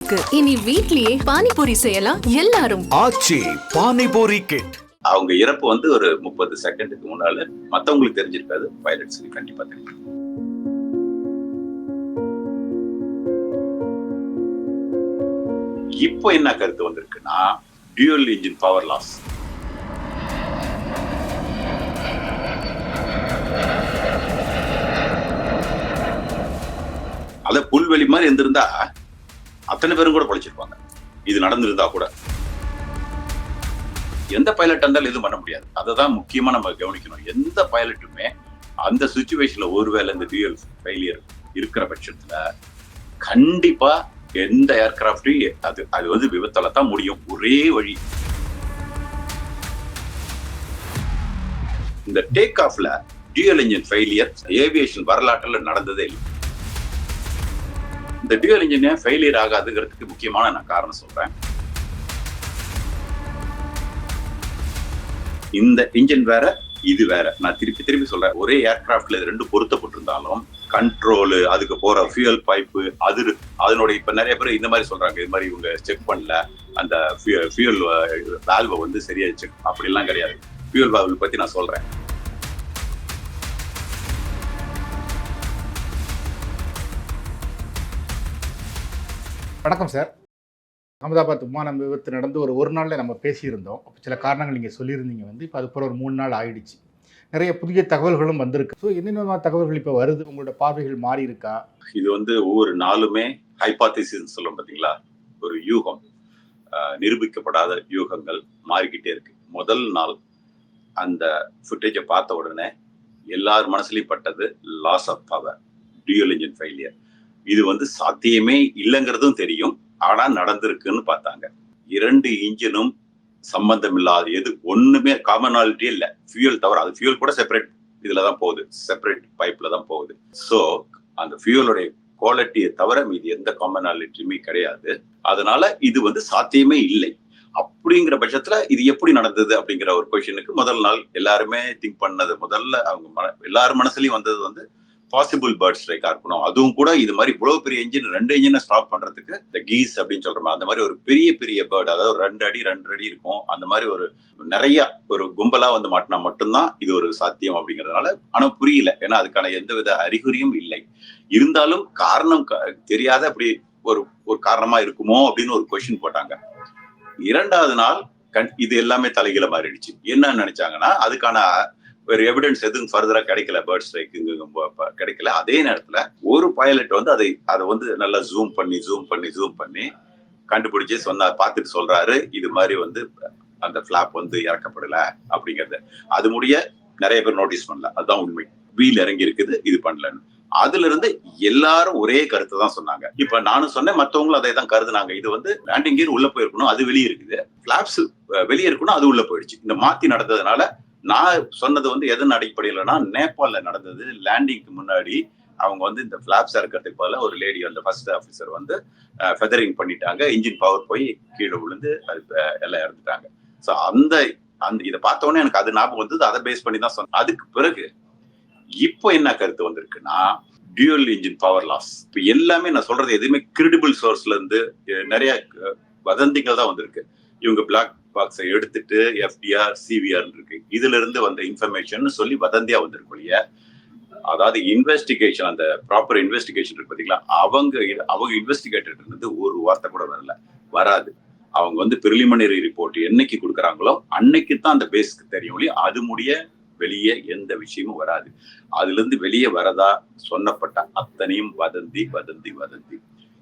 இருக்கு. இனி வீட்லயே பானிபூரி செய்யலாம் எல்லாரும். ஆச்சி பானிபூரி கிட் அவங்க இறப்பு வந்து ஒரு முப்பது செகண்டுக்கு முன்னால மத்தவங்களுக்கு தெரிஞ்சிருக்காது. பைலட்ஸுக்கு கண்டிப்பா தெரியும். இப்போ என்ன கருத்து வந்திருக்குன்னா டியூல் இன்ஜின் பவர் லாஸ் அத புல்வெளி மாதிரி இருந்திருந்தா அத்தனை பேரும் கூட பொழைச்சிருப்பாங்க. இது நடந்திருந்தா கூட. எந்த பைலட் இருந்தாலும் எதுவும் பண்ண முடியாது. அதை தான் முக்கியமா நம்ம கவனிக்கணும். எந்த பைலட்டுமே அந்த சுச்சுவேஷன்ல ஒருவேளை இந்த டியூல் ஃபெயிலியர் இருக்கிற பட்சத்துல கண்டிப்பா எந்த ஏர்கிராஃப்டையும் அது அது வந்து விபத்தால தான் முடியும். ஒரே வழி. இந்த டேக் ஆஃப்ல டியூல் இன்ஜின் ஃபெயிலியர் ஏவியேஷன் வரலாற்றில் நடந்ததே இல்லை. இந்த டியூல் இன்ஜின் ஃபெயிலியர் ஆகாதுங்கிறதுக்கு முக்கியமான நான் காரணம் சொல்றேன். இந்த இன்ஜின் வேற இது வேற. நான் திருப்பி திருப்பி சொல்றேன். ஒரே ஏர்கிராஃப்ட்ல இது ரெண்டு பொருத்தப்பட்டிருந்தாலும் கண்ட்ரோலு அதுக்கு போற ஃபியூயல் பைப்பு அது அதனுடைய இப்ப நிறைய பேர் இந்த மாதிரி சொல்றாங்க. இது மாதிரி இவங்க செக் பண்ணல. அந்த ஃபியூல் வேல்வை வந்து சரியா செக் அப்படிலாம் கிடையாது. ஃபியூயல் வால்வ் பத்தி நான் சொல்றேன். வணக்கம் சார். அகமதாபாத் விமானம் விபத்து நடந்து ஒரு ஒரு நாளில் நம்ம பேசியிருந்தோம். அப்போ சில காரணங்கள் நீங்கள் சொல்லியிருந்தீங்க வந்து இப்போ அதுக்கப்புறம் ஒரு மூணு நாள் ஆயிடுச்சு. நிறைய புதிய தகவல்களும் வந்திருக்கு. ஸோ என்னென்ன தகவல்கள் இப்போ வருது? உங்களோட பார்வைகள் மாறி இருக்கா? இது வந்து ஒவ்வொரு நாளுமே ஹைபாத்திசிஸ் சொல்லும் பார்த்தீங்களா ஒரு யூகம். நிரூபிக்கப்படாத யூகங்கள் மாறிக்கிட்டே இருக்கு. முதல் நாள் அந்த ஃபுட்டேஜை பார்த்த உடனே எல்லார் மனசுலையும் பட்டது loss of power dual engine failure இது வந்து சாத்தியமே இல்லைங்கிறதும் தெரியும். ஆனா நடந்திருக்குன்னு பார்த்தாங்க. இரண்டு இன்ஜினும் சம்பந்தம் இல்லாத எது ஒண்ணுமே காமனாலிட்டி இல்ல. ஃபியூல் தவிர அது ஃபியூல் கூட செப்பரேட் இதுல தான் போகுது. செப்பரேட் பைப்ல தான் போகுது. ஸோ அந்த ஃபியூலுடைய குவாலிட்டியை தவிர மீது எந்த காமனாலிட்டியுமே கிடையாது. அதனால இது வந்து சாத்தியமே இல்லை. அப்படிங்கிற பட்சத்துல இது எப்படி நடந்தது அப்படிங்கிற ஒரு கொஷனுக்கு முதல் நாள் எல்லாருமே திங்க் பண்ணது முதல்ல அவங்க மன எல்லாரும் மனசுலயும் வந்தது வந்து பாசிபிள் பேர்ட் ஸ்ட்ரைக்கா இருக்கணும் அதுவும் கூட இது மாதிரி இவ்வளவு பெரிய இன்ஜின் ரெண்டு இன்ஜினை ஸ்டாப் பண்றதுக்கு இந்த கீஸ் அப்படின்னு சொல்றோம் அந்த மாதிரி ஒரு பெரிய பெரிய பேர்டு அதாவது ரெண்டு அடி ரெண்டு அடி இருக்கும். அந்த மாதிரி ஒரு நிறைய ஒரு கும்பலா வந்து மாட்டினா மட்டும்தான் இது ஒரு சாத்தியம் அப்படிங்கறதுனால ஆனா புரியல. ஏன்னா அதுக்கான எந்தவித அறிகுறியும் இல்லை. இருந்தாலும் காரணம் க- தெரியாத அப்படி ஒரு ஒரு காரணமா இருக்குமோ அப்படின்னு ஒரு கொஸ்டின் போட்டாங்க. இரண்டாவது நாள் கண் இது எல்லாமே தலைகீழ மாறிடுச்சு. என்ன நினைச்சாங்கன்னா அதுக்கான வேறு எவிடன்ஸ் எதுவும் ஃபர்தரா கிடைக்கல பேர்ட் ஸ்ட்ரைக்குங்க கிடைக்கல. அதே நேரத்துல ஒரு பைலட் வந்து அதை அதை வந்து நல்லா ஜூம் பண்ணி ஜூம் பண்ணி ஜூம் பண்ணி கண்டுபிடிச்சு சொன்னார் பார்த்துட்டு சொல்றாரு இது மாதிரி வந்து அந்த ஃபிளாப் வந்து இறக்கப்படல அப்படிங்கறது. அது முடிய நிறைய பேர் நோட்டீஸ் பண்ணல. அதுதான் உண்மை. வீல் இறங்கி இருக்குது இது பண்ணலன்னு. அதுல இருந்து எல்லாரும் ஒரே கருத்தை தான் சொன்னாங்க. இப்ப நானும் சொன்னேன் மத்தவங்களும் அதை தான் கருதுனாங்க. இது வந்து லேண்டிங் கியர் உள்ள போயிருக்கணும் அது வெளியே இருக்குது. பிளாப்ஸ் வெளியே இருக்கணும் அது உள்ள போயிடுச்சு. இந்த மாத்தி நடந்ததுனால நான் சொன்னது வந்து எதன் அடிப்படையிலனா நேபாளில் நடந்தது லேண்டிங்க்கு முன்னாடி அவங்க வந்து இந்த பிளாப்ஸ் இறக்கிறதுக்கு பதிலா ஒரு லேடி அந்த ஃபர்ஸ்ட் ஆஃபீஸர் வந்து ஃபெதரிங் பண்ணிட்டாங்க. இன்ஜின் பவர் போய் கீழே விழுந்து அது எல்லாம் இறந்துட்டாங்க. ஸோ அந்த அந்த இதை பார்த்தோன்னே எனக்கு அது ஞாபகம் வந்தது. அதை பேஸ் பண்ணி தான் சொன்னேன். அதுக்கு பிறகு இப்போ என்ன கருத்து வந்திருக்குன்னா டியூல் இன்ஜின் பவர் லாஸ் இப்போ எல்லாமே நான் சொல்றது எதுவுமே கிரெடிபிள் சோர்ஸ்ல இருந்து நிறைய வதந்திகள் தான் வந்திருக்கு. இவங்க பிளாக் பாக்ஸை எடுத்துட்டு எஃப்டிஆர் சிவிஆர் இருக்கு. இதுல இருந்து வந்த இன்ஃபர்மேஷன் சொல்லி வதந்தியா வந்திருக்கு அதாவது இன்வெஸ்டிகேஷன் அந்த ப்ராப்பர் இன்வெஸ்டிகேஷன் இருக்கு பாத்தீங்களா? அவங்க அவங்க இன்வெஸ்டிகேட்டர் இருந்து ஒரு வார்த்தை கூட வரல. வராது. அவங்க வந்து பிரிலிமினரி ரிப்போர்ட் என்னைக்கு கொடுக்குறாங்களோ அன்னைக்கு தான் அந்த பேஸ்க்கு தெரியும் ஒழிய அது முடிய வெளியே எந்த விஷயமும் வராது. அதுல இருந்து வெளியே வரதா சொன்னப்பட்ட அத்தனையும் வதந்தி வதந்தி வதந்தி.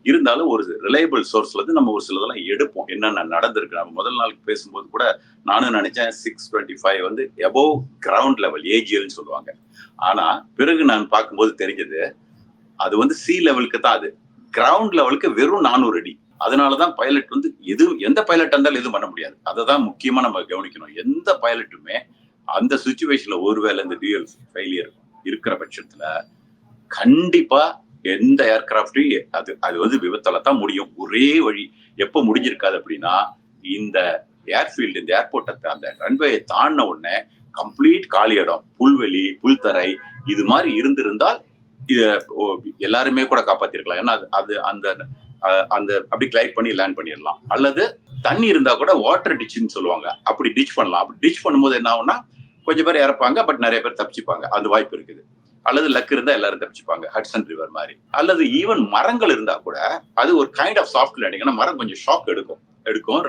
இருந்தாலும் ஒரு ரிலையபிள் சோர்ஸ்ல இருந்து நம்ம ஒரு சிலதெல்லாம் எடுப்போம். என்னென்ன நடந்திருக்கு? நம்ம முதல் நாள் பேசும்போது கூட நானும் நினைச்சேன் சிக்ஸ் டுவெண்ட்டி ஃபைவ் வந்து எபோவ் கிரவுண்ட் லெவல் ஏஜிஎல்னு சொல்லுவாங்க. ஆனா பிறகு நான் பார்க்கும்போது தெரிஞ்சது அது வந்து சி லெவலுக்கு தான் அது. கிரவுண்ட் லெவலுக்கு வெறும் நானூறு அடி. அதனாலதான் பைலட் வந்து எது எந்த பைலட் இருந்தாலும் எதுவும் பண்ண முடியாது. அதை தான் முக்கியமா நம்ம கவனிக்கணும். எந்த பைலட்டுமே அந்த சுச்சுவேஷன்ல ஒருவேளை இந்த டியூஎல் ஃபெயிலியர் இருக்கிற பட்சத்துல கண்டிப்பா எந்த ஏர்கிராஃப்டையும் அது அது வந்து விபத்தால தான் முடியும். ஒரே வழி எப்போ முடிஞ்சிருக்காது அப்படின்னா இந்த ஏர்ஃபீல்டு இந்த ஏர்போர்ட்டை அந்த ரன்வேயை தாண்டின உடனே கம்ப்ளீட் காலி இடம் புல்வெளி புல்தரை இது மாதிரி இருந்திருந்தால் இது ஓ, எல்லாருமே கூட காப்பாத்திருக்கலாம். ஏன்னா அது- அது அந்த அந்த அப்படி கிளைட் பண்ணி லேண்ட் பண்ணிடலாம். அல்லது தண்ணி இருந்தா கூட வாட்டர் டிச்சுன்னு சொல்லுவாங்க. அப்படி டிச் பண்ணலாம். அப்படி டிச் பண்ணும்போது என்ன ஆகும்னா கொஞ்சம் பேர் இறப்பாங்க பட் நிறைய பேர் தப்பிச்சுப்பாங்க. அந்த வாய்ப்பு இருக்குது. அல்லது லக் இருந்தா எல்லாரும் தப்பிச்சுப்பாங்க. ஹட்சன் ரிவர் மாதிரி. அல்லது ஈவன் மரங்கள் இருந்தா கூட அது ஒரு கைண்ட் ஆஃப் சாஃப்ட் லேண்டிங் ஏன்னா மரம் கொஞ்சம் ஷாக் எடுக்கும். எடுக்கும்.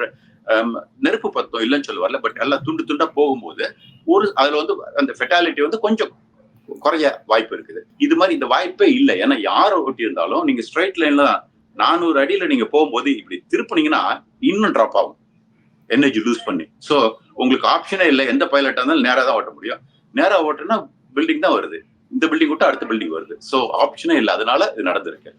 நெருப்பு பத்தம் இல்லைன்னு சொல்ல வரல பட் எல்லாம் துண்டு துண்டா போகும்போது ஒரு அதுல வந்து அந்த ஃபெட்டாலிட்டி வந்து கொஞ்சம் குறைய வாய்ப்பு இருக்குது. இது மாதிரி இந்த வாய்ப்பே இல்லை. ஏன்னா யாரை ஒட்டி இருந்தாலும் நீங்க ஸ்ட்ரைட் லைன்ல நானூறு அடியில நீங்க போகும்போது இப்படி திருப்பினீங்கன்னா இன்னும் ட்ராப் ஆகும். எனர்ஜி லூஸ் பண்ணி. ஸோ உங்களுக்கு ஆப்ஷனே இல்லை. எந்த பைலட்டா இருந்தாலும் நேராக தான் ஓட்ட முடியும். நேராக ஓட்டுனா பில்டிங் தான் வருது. இந்த பில்டிங் விட்டு அடுத்த பில்டிங் வருது. ஸோ ஆப்ஷனே இல்லை. அதனால இது நடந்திருக்கு.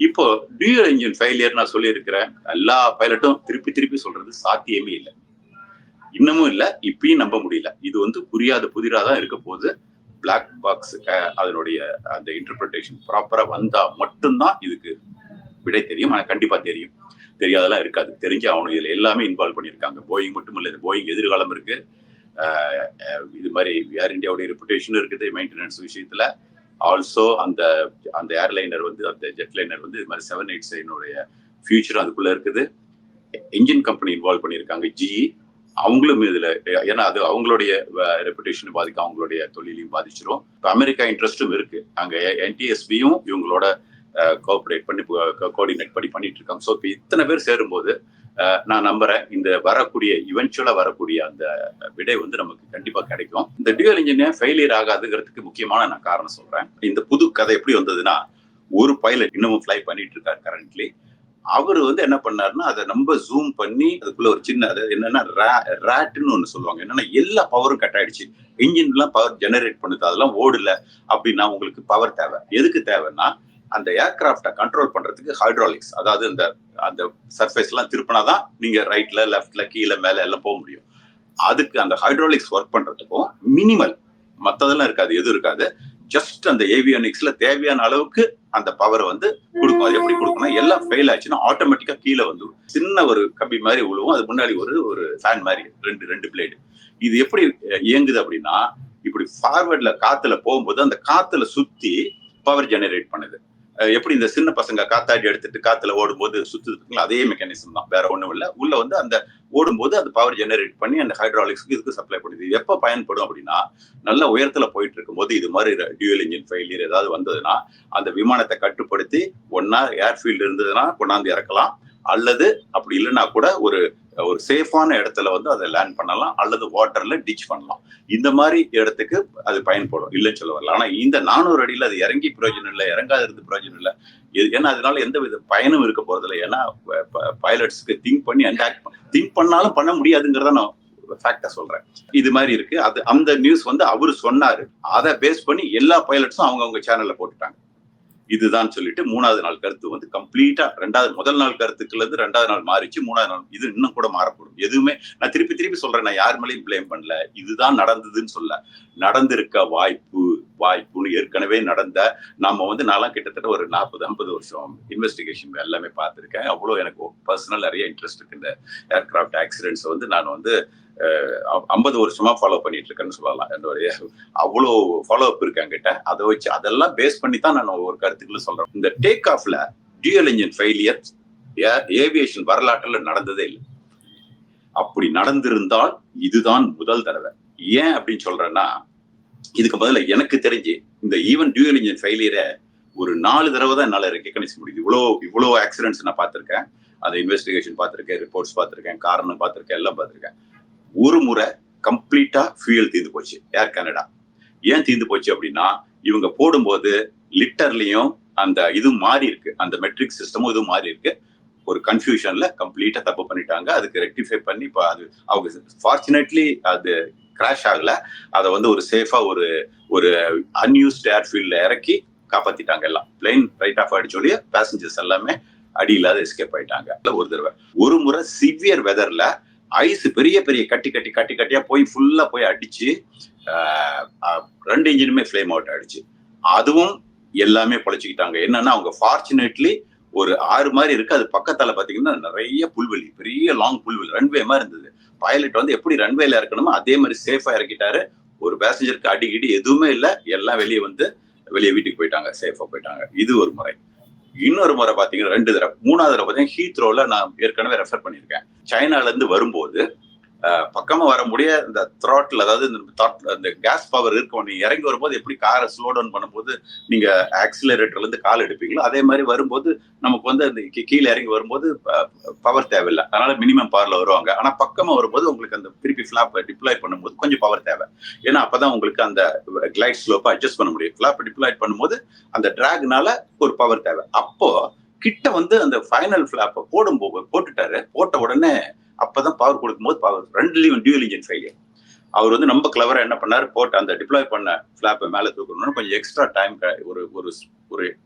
இப்போ டியூயல் இன்ஜின் ஃபெயிலியர் நான் சொல்லியிருக்கிறேன். எல்லா பைலட்டும் திருப்பி திருப்பி சொல்றது சாத்தியமே இல்லை. இன்னமும் இல்லை. இப்பயும் நம்ப முடியல. இது வந்து புரியாத புதிரா தான் இருக்க போகுது. பிளாக் பாக்ஸ் அதனுடைய அந்த இன்டர்பிரிட்டேஷன் ப்ராப்பரா வந்தா மட்டும்தான் இதுக்கு விடை தெரியும். ஆனால் கண்டிப்பா தெரியும். தெரியாதெல்லாம் இருக்காது. தெரிஞ்சு அவனு இதுல எல்லாமே இன்வால்வ் பண்ணியிருக்காங்க. போயிங் மட்டும் இல்லை. போயிங் எதிர்காலம் இருக்கு. இது மாதிரி ஏர் இந்தியாவுடைய ரெப்புடேஷன் இருக்குது மெயின்டெனன்ஸ் விஷயத்துல. ஆல்சோ அந்த அந்த ஏர்லைனர் வந்து அந்த ஜெட்லைனர் வந்து இது மாதிரி செவன் எயிட் செவனுடைய ஃபியூச்சர் அதுக்குள்ள இருக்குது. இன்ஜின் கம்பெனி இன்வால்வ் பண்ணியிருக்காங்க ஜிஇ அவங்களும் இதுல ஏன்னா அது அவங்களுடைய ரெப்புடேஷனை பாதிக்கும் அவங்களுடைய தொழிலையும் பாதிச்சிரும். இப்போ அமெரிக்கா இன்ட்ரெஸ்டும் இருக்கு. அங்கே என்டிஎஸ்பியும் இவங்களோட கோஆப்ரேட் பண்ணி கோஆர்டினேட் பண்ணி பண்ணிட்டு இருக்காங்க. ஸோ இப்போ இத்தனை பேர் சேரும்போது நான் நம்புறேன். இந்த வரக்கூடிய இவென்ச்சுவலா வரக்கூடிய அந்த விடை வந்து நமக்கு கண்டிப்பா கிடைக்கும். இந்த டியூயல் இன்ஜினியர் ஃபெயிலியர் ஆகாதுங்கிறதுக்கு முக்கியமான நான் காரணம் சொல்றேன். இந்த புது கதை எப்படி வந்ததுன்னா ஒரு பைலட் இன்னமும் ஃப்ளை பண்ணிட்டு இருக்காரு கரண்ட்லி அவர் வந்து என்ன பண்ணாருன்னா அதை ரொம்ப ஜூம் பண்ணி அதுக்குள்ள ஒரு சின்ன அது என்னன்னா ரேட்னு ஒன்று சொல்லுவாங்க. என்னன்னா எல்லா பவரும் கட் ஆயிடுச்சு. இன்ஜின்லாம் பவர் ஜெனரேட் பண்ணுது. அதெல்லாம் ஓடல. அப்படின்னா உங்களுக்கு பவர் தேவை. எதுக்கு தேவைன்னா அந்த ஏர்கிராஃப்டை கண்ட்ரோல் பண்றதுக்கு ஹைட்ராலிக்ஸ் அதாவது இந்த அந்த சர்ஃபேஸ் எல்லாம் திருப்பினாதான் நீங்க ரைட்ல லெஃப்ட்ல கீழே மேல எல்லாம் போக முடியும். அதுக்கு அந்த ஹைட்ராலிக்ஸ் ஒர்க் பண்றதுக்கும் மினிமல் மத்ததெல்லாம் இருக்காது எதுவும் இருக்காது. ஜஸ்ட் அந்த ஏவியானிக்ஸ்ல தேவையான அளவுக்கு அந்த பவர் வந்து கொடுக்கும். அது எப்படி கொடுக்கணும் எல்லாம் ஃபெயில் ஆச்சுன்னா ஆட்டோமேட்டிக்கா கீழே வந்துடும் சின்ன ஒரு கம்பி மாதிரி விழுவும் அது முன்னாடி ஒரு ஒரு ஃபேன் மாதிரி ரெண்டு ரெண்டு பிளேடு இது எப்படி இயங்குது அப்படின்னா இப்படி ஃபார்வர்ட்ல காத்துல போகும்போது அந்த காத்துல சுத்தி பவர் ஜெனரேட் பண்ணுது. எப்படி இந்த சின்ன பசங்க காத்தாடி எடுத்துட்டு காத்துல ஓடும்போது சுத்துதுங்களா அதே மெக்கானிசம் தான். வேற ஒண்ணும் இல்ல. உள்ள வந்து அந்த ஓடும்போது அந்த பவர் ஜெனரேட் பண்ணி அந்த ஹைட்ராலிக்ஸ்க்கு இதுக்கு சப்ளை பண்ணுது. எப்போ பயன்படும் அப்படின்னா நல்ல உயரத்துல போயிட்டு இருக்கும்போது இது மாதிரி டியூல் இன்ஜின் ஃபெயிலியர் ஏதாவது வந்ததுன்னா அந்த விமானத்தை கட்டுப்படுத்தி ஒன்னா ஏர்ஃபீல்டு இருந்ததுன்னா கொண்டாந்து இறக்கலாம். அல்லது அப்படி இல்லைன்னா கூட ஒரு ஒரு சேஃபான இடத்துல வந்து அதை லேண்ட் பண்ணலாம் அல்லது வாட்டர்ல டிச் பண்ணலாம். இந்த மாதிரி இடத்துக்கு அது பயன்படும் இல்லைன்னு சொல்ல வரல. ஆனா இந்த நானூறு அடியில் அது இறங்கி பிரயோஜனம் இல்லை இறங்காத இருந்து பிரயோஜனம் இல்லை. இது- ஏன்னா அதனால எந்த வித பயனும் இருக்க போறதில்ல ஏன்னா பைலட்ஸ்க்கு திங்க் பண்ணி அந்த திங்க் பண்ணாலும் பண்ண முடியாதுங்கிறத நான் ஃபேக்டா சொல்றேன். இது மாதிரி இருக்கு. அது அந்த நியூஸ் வந்து அவரு சொன்னாரு. அதை பேஸ் பண்ணி எல்லா பைலட்ஸும் அவங்கவுங்க சேனல்ல போட்டுட்டாங்க. இதுதான் சொல்லிட்டு மூணாவது நாள் கருத்து வந்து கம்ப்ளீட்டா ரெண்டாவது முதல் நாள் கருத்துக்கள் இருந்து ரெண்டாவது நாள் மாறிச்சு மூணாவது நாள் இது இன்னும் கூட மாறக்கூடும் எதுவுமே நான் திருப்பி திருப்பி சொல்றேன் நான் யார் மேலேயும் பிளேம் பண்ணல. இதுதான் நடந்ததுன்னு சொல்ல. நடந்திருக்க வாய்ப்பு வாய்ப்புன்னு ஏற்கனவே நடந்த நம்ம வந்து நான்லாம் கிட்டத்தட்ட ஒரு நாற்பது ஐம்பது வருஷம் இன்வெஸ்டிகேஷன் எல்லாமே பார்த்துருக்கேன். அவ்வளோ எனக்கு பர்சனல் நிறைய இன்ட்ரெஸ்ட் இருக்கு. இந்த ஏர்கிராஃப்ட் ஆக்சிடென்ட்ஸ் வந்து நான் வந்து ஐம்பது வருஷமா ஃபாலோ பண்ணிட்டு இருக்கேன்னு சொல்லலாம். என்னுடைய அவ்வளோ ஃபாலோ அப் இருக்கு என்கிட்ட. அதை வச்சு அதெல்லாம் பேஸ் பண்ணி தான் நான் ஒரு கருத்துக்களை சொல்றேன். இந்த டேக் ஆஃப்ல டியூஎல் இன்ஜின் ஃபெயிலியர் ஏவியேஷன் வரலாற்றுல நடந்ததே இல்லை. அப்படி நடந்திருந்தால் இதுதான் முதல் தடவை. ஏன் அப்படின்னு சொல்றேன்னா இதுக்கு பதிலா எனக்கு தெரிஞ்சு இந்த ஈவன் டியூஎல் இன்ஜின் ஃபெயிலியரை ஒரு நாலு தடவை தான் என்னால் ரெக்கக்னைஸ் முடியுது. இவ்வளோ இவ்வளோ ஆக்சிடென்ட்ஸ் நான் பார்த்துருக்கேன். அதை இன்வெஸ்டிகேஷன் பார்த்துருக்கேன் ரிப்போர்ட்ஸ் பார்த்துருக்கேன் காரணம் பார்த்துருக்கேன் எல்லாம் பார்த்துருக்கேன். ஒரு முறை கம்ப்ளீட்டா ஃபியூயல் தீர்ந்து போச்சு. ஏர் கனடா ஏன் தீர்ந்து போச்சு அப்படின்னா இவங்க போடும்போது லிட்டர்லயும் அந்த இது மாறி இருக்கு. அந்த மெட்ரிக் சிஸ்டமும் இதுவும் மாறி இருக்கு. ஒரு கன்ஃபியூஷன்ல கம்ப்ளீட்டா தப்பு பண்ணிட்டாங்க. அதுக்கு ரெக்டிஃபை பண்ணி இப்போ அது அவங்க ஃபார்ச்சுனேட்லி அது கிராஷ் ஆகல. அதை வந்து ஒரு சேஃபா ஒரு ஒரு அன்யூஸ்ட் ஏர்ஃபீல்ட்ல இறக்கி காப்பாத்திட்டாங்க எல்லாம். பிளைன் ரைட் ஆஃப் ஆயிடுச்சு பேசஞ்சர்ஸ் எல்லாமே அடி இல்லாத எஸ்கேப் ஆயிட்டாங்க. ஒரு தடவை. ஒரு முறை சிவியர் வெதர்ல ஐஸ் பெரிய பெரிய கட்டி கட்டி கட்டி கட்டியா போய் ஃபுல்லா போய் அடிச்சு ரெண்டு இன்ஜினுமே ஃப்ளேம் அவுட் ஆயிடுச்சு. அதுவும் எல்லாமே பொழைச்சிக்கிட்டாங்க. என்னன்னா அவங்க ஃபார்ச்சுனேட்லி ஒரு ஆறு மாதிரி இருக்கு. அது பக்கத்தால பாத்தீங்கன்னா நிறைய புல்வெளி பெரிய லாங் புல்வெளி ரன்வே மாதிரி இருந்தது. பைலட் வந்து எப்படி ரன்வேல இறக்கணுமோ அதே மாதிரி சேஃபா இறக்கிட்டாரு. ஒரு பேசஞ்சருக்கு அடிக்கடி எதுவுமே இல்லை. எல்லாம் வெளியே வந்து வெளியே வீட்டுக்கு போயிட்டாங்க. சேஃபா போயிட்டாங்க. இது ஒரு முறை. இன்னொரு முறை பாத்தீங்கன்னா ரெண்டு தடவை. மூணாவது தடவை பார்த்தீங்கன்னா ஹீத்ரோல நான் ஏற்கனவே ரெஃபர் பண்ணியிருக்கேன். சைனால இருந்து வரும்போது பக்கமா வர முடிய இந்த த்ராட்டில் அதாவது இந்த அந்த கேஸ் பவர் இருக்கும். நீங்க இறங்கி வரும்போது எப்படி காரை ஸ்லோ டவுன் பண்ணும்போது நீங்க ஆக்சிலரேட்டர்ல இருந்து கால் எடுப்பீங்களோ அதே மாதிரி வரும்போது நமக்கு வந்து அந்த கீ- கீழே இறங்கி வரும்போது பவர் தேவையில்லை. அதனால மினிமம் பவர்ல வருவாங்க. ஆனா பக்கமா வரும்போது உங்களுக்கு அந்த திருப்பி ஃபிளாப் டிப்ளாய் பண்ணும்போது கொஞ்சம் பவர் தேவை. ஏன்னா அப்பதான் உங்களுக்கு அந்த கிளைட் ஸ்லோப்பை அட்ஜஸ்ட் பண்ண முடியும். ஃபிளாப் டிப்ளாய் பண்ணும்போது அந்த டிராக்னால ஒரு பவர் தேவை. அப்போ கிட்ட வந்து அந்த ஃபைனல் ஃபிளாப்பை போடும்போது போட்டுட்டாரு போட்ட உடனே அப்பதான் பவர் கொடுக்கும்போது பவர் ரெண்டுலயும் டியூல் இன்ஜின் ஃபெயிலியர் அவர் வந்து ரொம்ப கிளவரா என்ன பண்ணார்? போட்டு அந்த டிப்ளாய் பண்ண ஃபிளாப்பை மேலே தூக்கணும்னு கொஞ்சம் எக்ஸ்ட்ரா டைம் ஒரு ஒரு ஒரு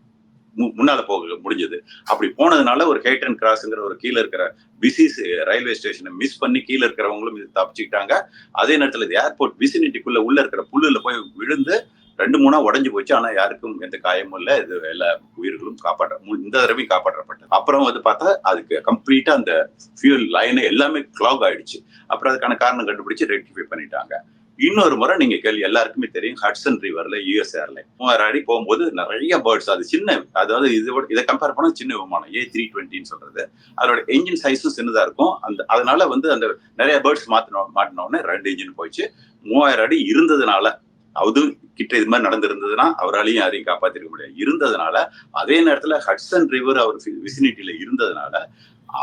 மு- முன்னால போக முடிஞ்சது. அப்படி போனதுனால ஒரு ஹேட் அண்ட் கிராஸ்ங்கிற ஒரு கீழே இருக்கிற பிசி ரயில்வே ஸ்டேஷனை மிஸ் பண்ணி கீழே இருக்கிறவங்களும் இது தப்பிச்சுக்கிட்டாங்க. அதே நேரத்தில் ஏர்போர்ட் விசினிட்டிக்குள்ள உள்ள இருக்கிற புல்லுல போய் விழுந்து ரெண்டு மூணா உடஞ்சு போச்சு. ஆனா யாருக்கும் எந்த காயமும் இல்லை. இது எல்லா உயிர்களும் காப்பாற்ற மு- இந்த தடவையும் காப்பாற்றப்பட்டது. அப்புறம் வந்து பார்த்தா அதுக்கு கம்ப்ளீட்டா அந்த ஃபியூல் லைனு எல்லாமே கிளாக் ஆயிடுச்சு. அப்புறம் அதுக்கான காரணம் கண்டுபிடிச்சு ரெக்டிஃபை பண்ணிட்டாங்க. இன்னொரு முறை நீங்க கேள்வி எல்லாருக்குமே தெரியும். ஹட்சன் ரிவர்ல யூஎஸ் ஏர்லைன் மூவாயிரம் அடி போகும்போது நிறைய பேர்ட்ஸ் அது சின்ன அதாவது இதோட இதை கம்பேர் பண்ணா சின்ன விமானம். ஏ த்ரீ டுவெண்ட்டின்னு சொல்றது. அதோட என்ஜின் சைஸும் சின்னதா இருக்கும். அந்த அதனால வந்து அந்த நிறைய பேர்ட்ஸ் மாத்தின மாட்டினோடனே ரெண்டு இன்ஜின் போயிடுச்சு மூவாயிரம் அடி இருந்ததுனால அது கிட்ட இது மாதிரி நடந்திருந்ததுன்னா அவராலையும் யாரையும் காப்பாத்திருக்க முடியாது. இருந்ததுனால அதே நேரத்துல ஹட்சன் ரிவர் அவர் விசினிட்டியில இருந்ததுனால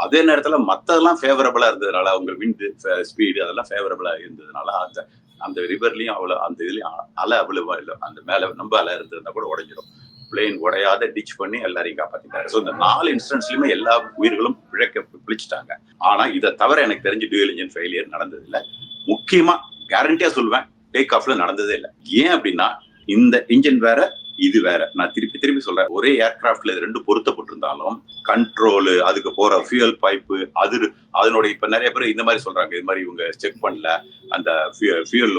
அதே நேரத்துல மத்ததெல்லாம் ஃபேவரபிளா இருந்ததுனால அவங்க விண்டு ஸ்பீடு அதெல்லாம் ஃபேவரபிளா இருந்ததுனால அந்த அந்த ரிவர்லயும் அவ்வளவு அந்த இதுலயும் அலை அவ்வளவா இல்லை. அந்த மேல ரொம்ப அலை இருந்திருந்தா கூட உடஞ்சிடும் பிளேன் உடையாத டிச் பண்ணி எல்லாரையும் காப்பாத்திட்டாரு. ஸோ இந்த நாலு இன்சிடென்ட்ஸ்லயுமே எல்லா உயிர்களும் பிழைக்க பிழைச்சிட்டாங்க. ஆனா இதை தவிர எனக்கு தெரிஞ்சு டியூல் இன்ஜின் ஃபெயிலியர் நடந்தது இல்ல முக்கியமா கேரண்டியா சொல்லுவேன். டேக் ஆஃப்ல நடந்ததே இல்லை. ஏன் அப்படின்னா இந்த இன்ஜின் வேற இது வேற. நான் திருப்பி திருப்பி சொல்றேன். ஒரே ஏர்கிராஃப்ட்ல இது ரெண்டு பொருத்தப்பட்டிருந்தாலும் கண்ட்ரோலு அதுக்கு போற ஃபியூயல் பைப்பு அது அதனுடைய இப்ப நிறைய பேர் இந்த மாதிரி சொல்றாங்க. இது மாதிரி இவங்க செக் பண்ணல. அந்த ஃபியூயல்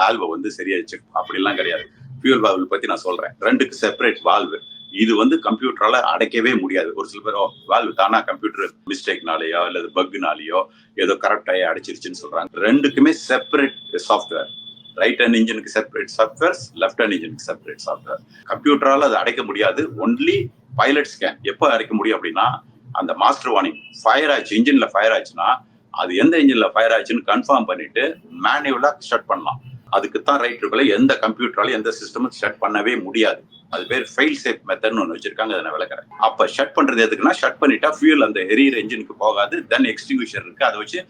வால்வை வந்து சரியா செக் அப்படிலாம் கிடையாது. ஃபியூயல் வால்வ் பத்தி நான் சொல்றேன். ரெண்டுக்கு செப்பரேட் வால்வு இது வந்து கம்ப்யூட்டரால அடைக்கவே முடியாது. ஒரு சில பேர் வால்வு தானா கம்ப்யூட்டர் மிஸ்டேக்னாலேயோ அல்லது பக்னாலேயோ ஏதோ கரெக்டாக அடைச்சிருச்சுன்னு சொல்றாங்க. ரெண்டுக்குமே செப்பரேட் சாஃப்ட்வேர் ரைட் ஹேண்ட் இன்ஜினுக்கு செப்பரேட் சாஃப்ட்வேர்ஸ் லெஃப்ட் ஹேண்ட் இன்ஜினுக்கு செப்பரேட் சாஃப்ட்வேர் கம்ப்யூட்டரால் அதை அடைக்க முடியாது. ஒன்லி பைலட் ஸ்கேன் எப்போ அடைக்க முடியும் அப்படின்னா அந்த மாஸ்டர் வார்னிங் ஃபயர் ஆச்சு இன்ஜினில் ஃபயர் ஆச்சுன்னா அது எந்த இன்ஜினில் ஃபயர் ஆச்சுன்னு கன்ஃபார்ம் பண்ணிட்டு மேனுவலாக ஸ்டட் பண்ணலாம். அதுக்கு தான் ரைட் எந்த கம்ப்யூட்டராலும் எந்த சிஸ்டமும் ஷட் பண்ணவே முடியாது. அது பேர் ஃபெயில் சேஃப் மெத்தட்னு ஒன்று வச்சிருக்காங்க அதை நான் விளக்குறேன். அப்போ ஷட் பண்ணுறது எதுக்குன்னா ஷட் பண்ணிட்டா ஃபியூல் அந்த எரியர் இன்ஜினுக்கு போகாது தென் எக்ஸ்டிங்விஷர் இருக்கு. அதை வச்சு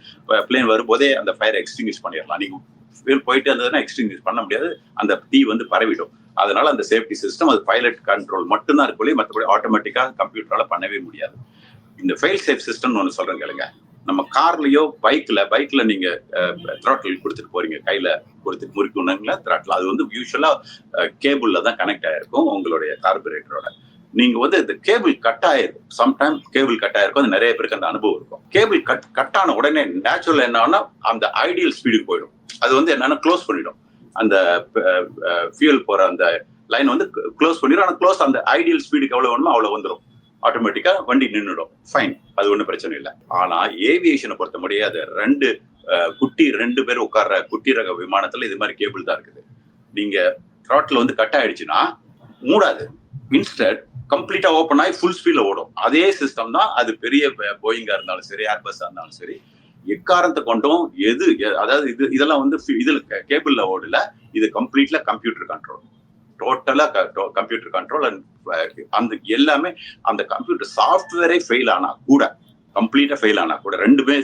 பிளேன் வரும்போதே அந்த ஃபயர் எக்ஸ்டிங்விஷ் பண்ணிடலாம். நீங்கள் ஃபியூல் போயிட்டு இருந்ததுன்னா எக்ஸ்டிங்விஷ் பண்ண முடியாது. அந்த தீ வந்து பரவிடும். அதனால அந்த சேஃப்டி சிஸ்டம் அது பைலட் கண்ட்ரோல் மட்டும்தான் இருக்கும் மற்றபடி ஆட்டோமேட்டிக்காக கம்ப்யூட்டரால் பண்ணவே முடியாது. இந்த ஃபெயில் சேஃப் சிஸ்டம்னு ஒன்று சொல்கிறேன் கேளுங்க. நம்ம கார்லயோ பைக்ல பைக்ல நீங்க த்ராட்டில் கொடுத்துட்டு போறீங்க. கையில கொடுத்துட்டு முறுக்கணுங்களா த்ராட்டில் அது வந்து யூஸ்வலா கேபிள்ல தான் கனெக்ட் ஆயிருக்கும் உங்களுடைய கார்பரேட்டரோட நீங்க வந்து இந்த கேபிள் கட் ஆயிருக்கும் சம்டைம் கேபிள் கட் ஆயிருக்கும் அது நிறைய பேருக்கு அந்த அனுபவம் இருக்கும். கேபிள் கட் கட் ஆன உடனே நேச்சுரல் என்னன்னா அந்த ஐடியல் ஸ்பீடுக்கு போயிடும். அது வந்து என்னன்னா க்ளோஸ் பண்ணிடும். அந்த ஃபியூல் போற அந்த லைன் வந்து க்ளோஸ் பண்ணிடும். ஆனால் க்ளோஸ் அந்த ஐடியல் ஸ்பீடுக்கு எவ்வளவு வேணுமோ அவ்வளவு வந்துடும் ஆட்டோமேட்டிக்கா வண்டி நின்றுடும் ஃபைன் அது ஒன்றும் பிரச்சனை இல்லை. ஆனா ஏவியேஷனை பொறுத்த முடியாது அது ரெண்டு குட்டி ரெண்டு பேர் உட்கார்ற குட்டி ரக விமானத்துல இது மாதிரி கேபிள் தான் இருக்குது. நீங்க த்ராட்டில் வந்து கட் ஆயிடுச்சுன்னா மூடாது. இன்ஸ்டட் கம்ப்ளீட்டா ஓப்பன் ஆகி ஃபுல் ஸ்பீட்ல ஓடும். அதே சிஸ்டம் தான் அது பெரிய போயிங்கா இருந்தாலும் சரி ஏர்பஸ்ஸா இருந்தாலும் சரி எக்காரத்தை கொண்டும் எது எ- அதாவது இது இதெல்லாம் வந்து இதுல கேபிள்ல ஓடல. இது கம்ப்ளீட்ல கம்ப்யூட்டர் கண்ட்ரோல் டோட்டலா கம்ப்யூட்டர் கண்ட்ரோல் அண்ட் அந்த எல்லாமே அந்த கம்ப்யூட்டர் சாஃப்ட்வேரே ஃபெயில் ஆனா கூட கம்ப்ளீட்டா ஃபெயில் ஆனா கூட ரெண்டுமே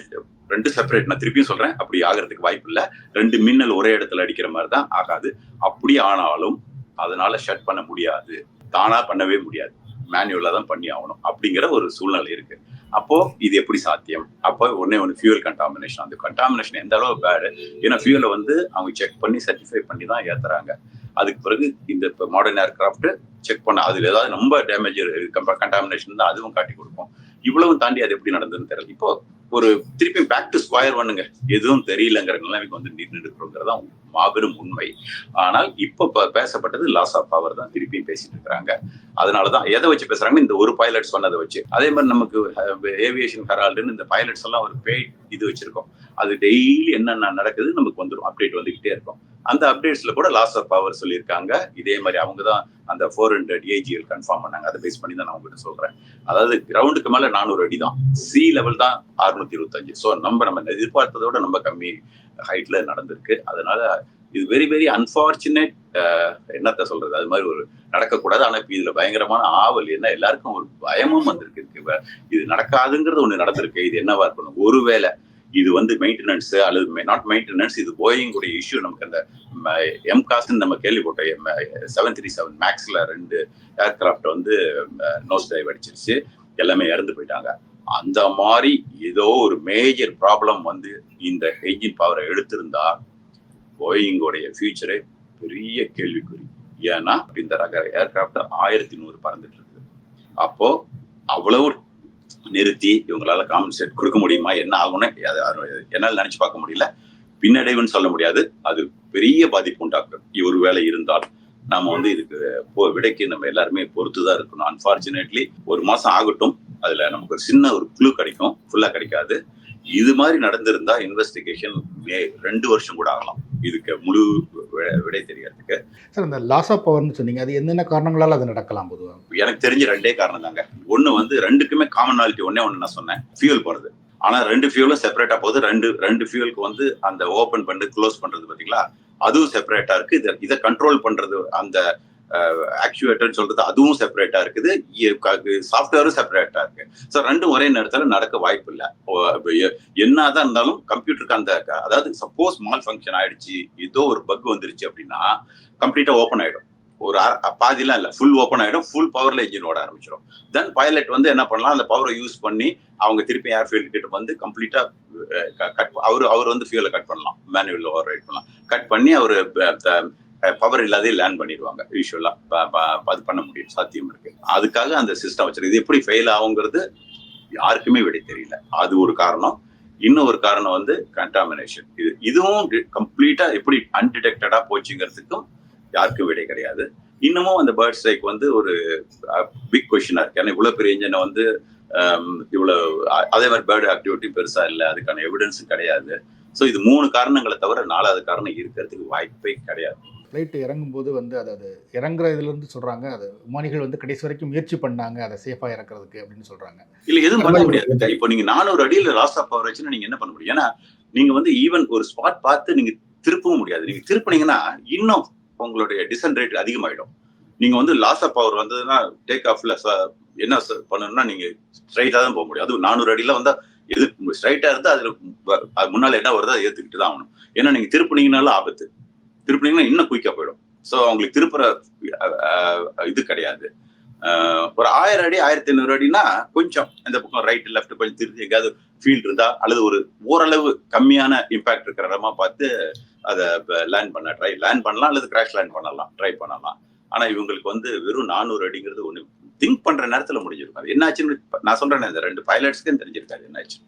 ரெண்டு செப்பரேட் நான் திருப்பியும் சொல்றேன் அப்படி ஆகிறதுக்கு வாய்ப்பு இல்லை. ரெண்டு மின்னல் ஒரே இடத்துல அடிக்கிற மாதிரி தான் ஆகாது. அப்படி ஆனாலும் அதனால ஷட் பண்ண முடியாது. தானா பண்ணவே முடியாது. மேனுவலா தான் பண்ணி ஆகணும். அப்படிங்கிற ஒரு சூழ்நிலை இருக்கு. அப்போ இது எப்படி சாத்தியம்? அப்போ ஒன்னே ஒன்று ஃபியூல் கண்டாமினேஷன் அந்த கண்டாமினேஷன் எந்த அளவு பேடு ஏன்னா ஃபியூலை வந்து அவங்க செக் பண்ணி சர்டிஃபை பண்ணி தான் ஏத்துறாங்க. அதுக்கு பிறகு இந்த இப்போ மாடர்ன் ஏர்கிராஃப்ட் செக் பண்ண அதுல ஏதாவது ரொம்ப டேமேஜ் கண்டாமினேஷன் தான் அதுவும் காட்டி கொடுக்கும். இவ்வளவும் தாண்டி அது எப்படி நடந்ததுன்னு தெரியல. இப்போ ஒரு திருப்பி பேக் டு ஸ்கொயர் பண்ணுங்க எதுவும் தெரியலங்கிற நிலைமைக்கு வந்து நின்றுக்கிறோங்கிறதா மாபெரும் உண்மை. ஆனால் இப்போ பேசப்பட்டது லாஸ் ஆஃப் பவர் தான் திருப்பியும் பேசிட்டு இருக்கிறாங்க அதனாலதான் எதை வச்சு பேசுறாங்க இந்த ஒரு பைலட் சொன்னதை வச்சு. அதே மாதிரி நமக்கு ஏவியேஷன் ஹெரால்டுன்னு இந்த பைலட்ஸ் எல்லாம் ஒரு பெய்ட் இது வச்சிருக்கோம். அது டெய்லி என்னென்ன நடக்குது நமக்கு வந்துடும் அப்டேட் வந்துகிட்டே இருக்கும். அந்த அப்டேட்ஸ்ல கூட லாஸ் ஆஃப் பவர் சொல்லியிருக்காங்க. இதே மாதிரி அவங்க தான் அந்த ஃபோர் ஹண்ட்ரட் ஏஜிஎல் கன்ஃபார்ம் பண்ணாங்க. அதை பேஸ் பண்ணி தான் நான் உங்ககிட்ட சொல்றேன். அதாவது கிரவுண்டுக்கு மேல நானூறு அடி தான் சி லெவல் தான் அறுநூத்தி இருபத்தஞ்சு. ஸோ நம்ம நம்ம எதிர்பார்த்ததோட நம்ம கம்மி ஹைட்ல நடந்திருக்கு. அதனால இது வெரி வெரி அன்பார்ச்சுனேட் என்னத்த சொல்றது? அது மாதிரி ஒரு நடக்கக்கூடாது. ஆனா இப்ப இதுல பயங்கரமான ஆவல் என்ன? எல்லாருக்கும் ஒரு பயமும் வந்திருக்கு. இது நடக்காதுங்கிறது ஒண்ணு நடந்திருக்கு. இது என்னவா இருக்கணும்? ஒருவேளை இது வந்து மெயின்டெனன்ஸ் அல்லது நாட் மெயின்டெனன்ஸ் இது போயிங் இஷ்யூ நமக்கு அந்த எம் காஸ்ன்னு நம்ம கேள்விப்பட்டோம். செவன் த்ரீ செவன் மேக்ஸ்ல ரெண்டு ஏர்கிராஃப்ட் வந்து நோஸ் டைவ் அடிச்சிருச்சு. எல்லாமே இறந்து போயிட்டாங்க. அந்த மாதிரி ஏதோ ஒரு மேஜர் ப்ராப்ளம் வந்து இந்த என்ஜின் பவரை எடுத்திருந்தா போயிங்கோடைய ஃபியூச்சரே பெரிய கேள்விக்குறி. ஏன்னா இந்த ரக ஏர்கிராஃப்ட் ஆயிரத்தி நூறு பறந்துட்டு இருக்குது. அப்போ அவ்வளவு நிறுத்தி இவங்களால காம்பன்சேட் கொடுக்க முடியுமா? என்ன ஆகும்னு அது என்னால் நினைச்சு பார்க்க முடியல. பின்னடைவுன்னு சொல்ல முடியாது. அது பெரிய பாதிப்பு உண்டாக்கும். ஒரு வேலை இருந்தால் நாம வந்து இதுக்கு போ- விடைக்கு நம்ம எல்லாருமே பொறுத்து தான் இருக்கணும். அன்பார்ச்சுனேட்லி ஒரு மாசம் ஆகட்டும். அதுல நமக்கு ஒரு சின்ன ஒரு குழு கிடைக்கும். ஃபுல்லா கிடைக்காது. இது மாதிரி நடந்திருந்தா இன்வெஸ்டிகேஷன் ரெண்டு வருஷம் கூட ஆகலாம். இதுக்கு முழு விடை தெரியறதுக்கு சார் இந்த லாஸ் ஆஃப் பவர்னு சொன்னீங்க. அது என்னென்ன காரணங்களால் அது நடக்கலாம் பொதுவாக எனக்கு தெரிஞ்ச ரெண்டே காரணம் தாங்க. ஒண்ணு வந்து ரெண்டுக்குமே காமனாலிட்டி ஒன்னே ஒண்ணு நான் சொன்னேன். ஃபியூல் போறது. ஆனா ரெண்டு ஃபியூலும் செப்பரேட்டா போகுது. ரெண்டு ரெண்டு ஃபியூலுக்கு வந்து அந்த ஓபன் பண்ணி க்ளோஸ் பண்றது பாத்தீங்களா? அதுவும் செப்பரேட்டா இருக்கு. இதை இதை கண்ட்ரோல் பண்றது அந்த ஆக்சுவேட்டர்னு சொல்றது அதுவும் செப்பரேட்டா இருக்குது. சாஃப்ட்வேரும் செப்பரேட்டா இருக்கு. ஸோ ரெண்டும் ஒரே நேரத்தில் நடக்க வாய்ப்பு இல்லை. என்னதான் இருந்தாலும் கம்ப்யூட்டருக்கு அந்த அதாவது சப்போஸ் மால் ஃபங்க்ஷன் ஆயிடுச்சு ஏதோ ஒரு பக் வந்துருச்சு அப்படின்னா கம்ப்ளீட்டா ஓப்பன் ஆயிடும். ஒரு பாதிலாம் இல்லை. ஃபுல் ஓப்பன் ஆகிடும் ஃபுல் பவர்ல இன்ஜின் ஓட ஆரம்பிச்சிடும் தென் பைலட் வந்து என்ன பண்ணலாம்? அந்த பவரை யூஸ் பண்ணி அவங்க திருப்பி ஏர்ஃபீல்டு கிட்ட வந்து கம்ப்ளீட்டா கட் அவர் அவர் வந்து ஃபியூலை கட் பண்ணலாம். மேனுவல் ஓவர் ரைட் பண்ணலாம். கட் பண்ணி அவர் பவர் இல்லாதே லேண்ட் பண்ணிடுவாங்க. யூஸ்வலா அது பண்ண முடியும். சாத்தியம் இருக்கு. அதுக்காக அந்த சிஸ்டம் வச்சிருக்கு. இது எப்படி ஃபெயில் ஆகுங்கிறது யாருக்குமே விடை தெரியல. அது ஒரு காரணம். இன்னும் ஒரு காரணம் வந்து கண்டாமினேஷன் இது இதுவும் கம்ப்ளீட்டா எப்படி அன்டிடெக்டடா போச்சுங்கிறதுக்கும் யாருக்கும் விடை கிடையாது. இன்னமும் அந்த பேர்ட் ஸ்ட்ரைக் வந்து ஒரு பிக் கொஷினா இருக்கு ஏன்னா இவ்வளவு பெரிய இன்ஜினை வந்து இவ்வளவு அதே மாதிரி பேர்டு ஆக்டிவிட்டி பெருசா இல்லை. அதுக்கான எவிடன்ஸும் கிடையாது. ஸோ இது மூணு காரணங்களை தவிர நாலாவது காரணம் இருக்கிறதுக்கு வாய்ப்பே கிடையாது. ஃப்ளைட் இறங்கும்போது வந்து அது அது இறங்குற இதுலேருந்து சொல்கிறாங்க அது விமானிகள் வந்து கடைசி வரைக்கும் முயற்சி பண்ணாங்க அதை சேஃபாக இறக்குறதுக்கு அப்படின்னு சொல்கிறாங்க இல்ல எதுவும் பண்ண முடியாது. இப்போ நீங்க நானூறு அடியில லாஸ் ஆஃப் பவர் வச்சுன்னா நீங்க என்ன பண்ண முடியும்? ஏன்னா நீங்க வந்து ஈவன் ஒரு ஸ்பாட் பார்த்து நீங்க திருப்பவும் முடியாது. நீங்க திருப்பினீங்கன்னா இன்னும் உங்களுடைய டிசன் ரேட் அதிகமாயிடும். நீங்க வந்து லாஸ் ஆஃப் பவர் வந்ததுன்னா டேக் ஆஃப்ல என்ன ச- பண்ணணும்னா நீங்க ஸ்ட்ரைட்டா தான் போக முடியும். அதுவும் நானூறு அடியில வந்தா எது ஸ்ட்ரைட்டா இருந்தா அதுல முன்னால என்ன வருதோ அதை ஏத்துக்கிட்டு தான் ஆகணும். ஏன்னா நீங்க திருப்பினீங்கனாலும் ஆபத்து. திருப்பினீங்கன்னா இன்னும் குயிக்கா போயிடும். ஸோ அவங்களுக்கு திருப்புற இது கிடையாது. ஒரு ஆயிரம் அடி ஆயிரத்தி ஐநூறு அடினா கொஞ்சம் இந்த பக்கம் ரைட் லெஃப்ட் கொஞ்சம் திருத்தி எங்கேயாவது ஃபீல்ட் இருந்தா அல்லது ஒரு ஓரளவு கம்மியான இம்பாக்ட் இருக்கிற இடமா பார்த்து அதை லேண்ட் பண்ண ட்ரை லேண்ட் பண்ணலாம் அல்லது கிராஷ் லேண்ட் பண்ணலாம் ட்ரை பண்ணலாம். ஆனா இவங்களுக்கு வந்து வெறும் நானூறு அடிங்கிறது ஒண்ணு திங்க் பண்ற நேரத்துல முடிஞ்சிருக்கும். அது என்னாச்சுன்னு நான் சொல்றேன் இந்த ரெண்டு பைலட்ஸ்க்கும் தெரிஞ்சிருக்காது என்னாச்சு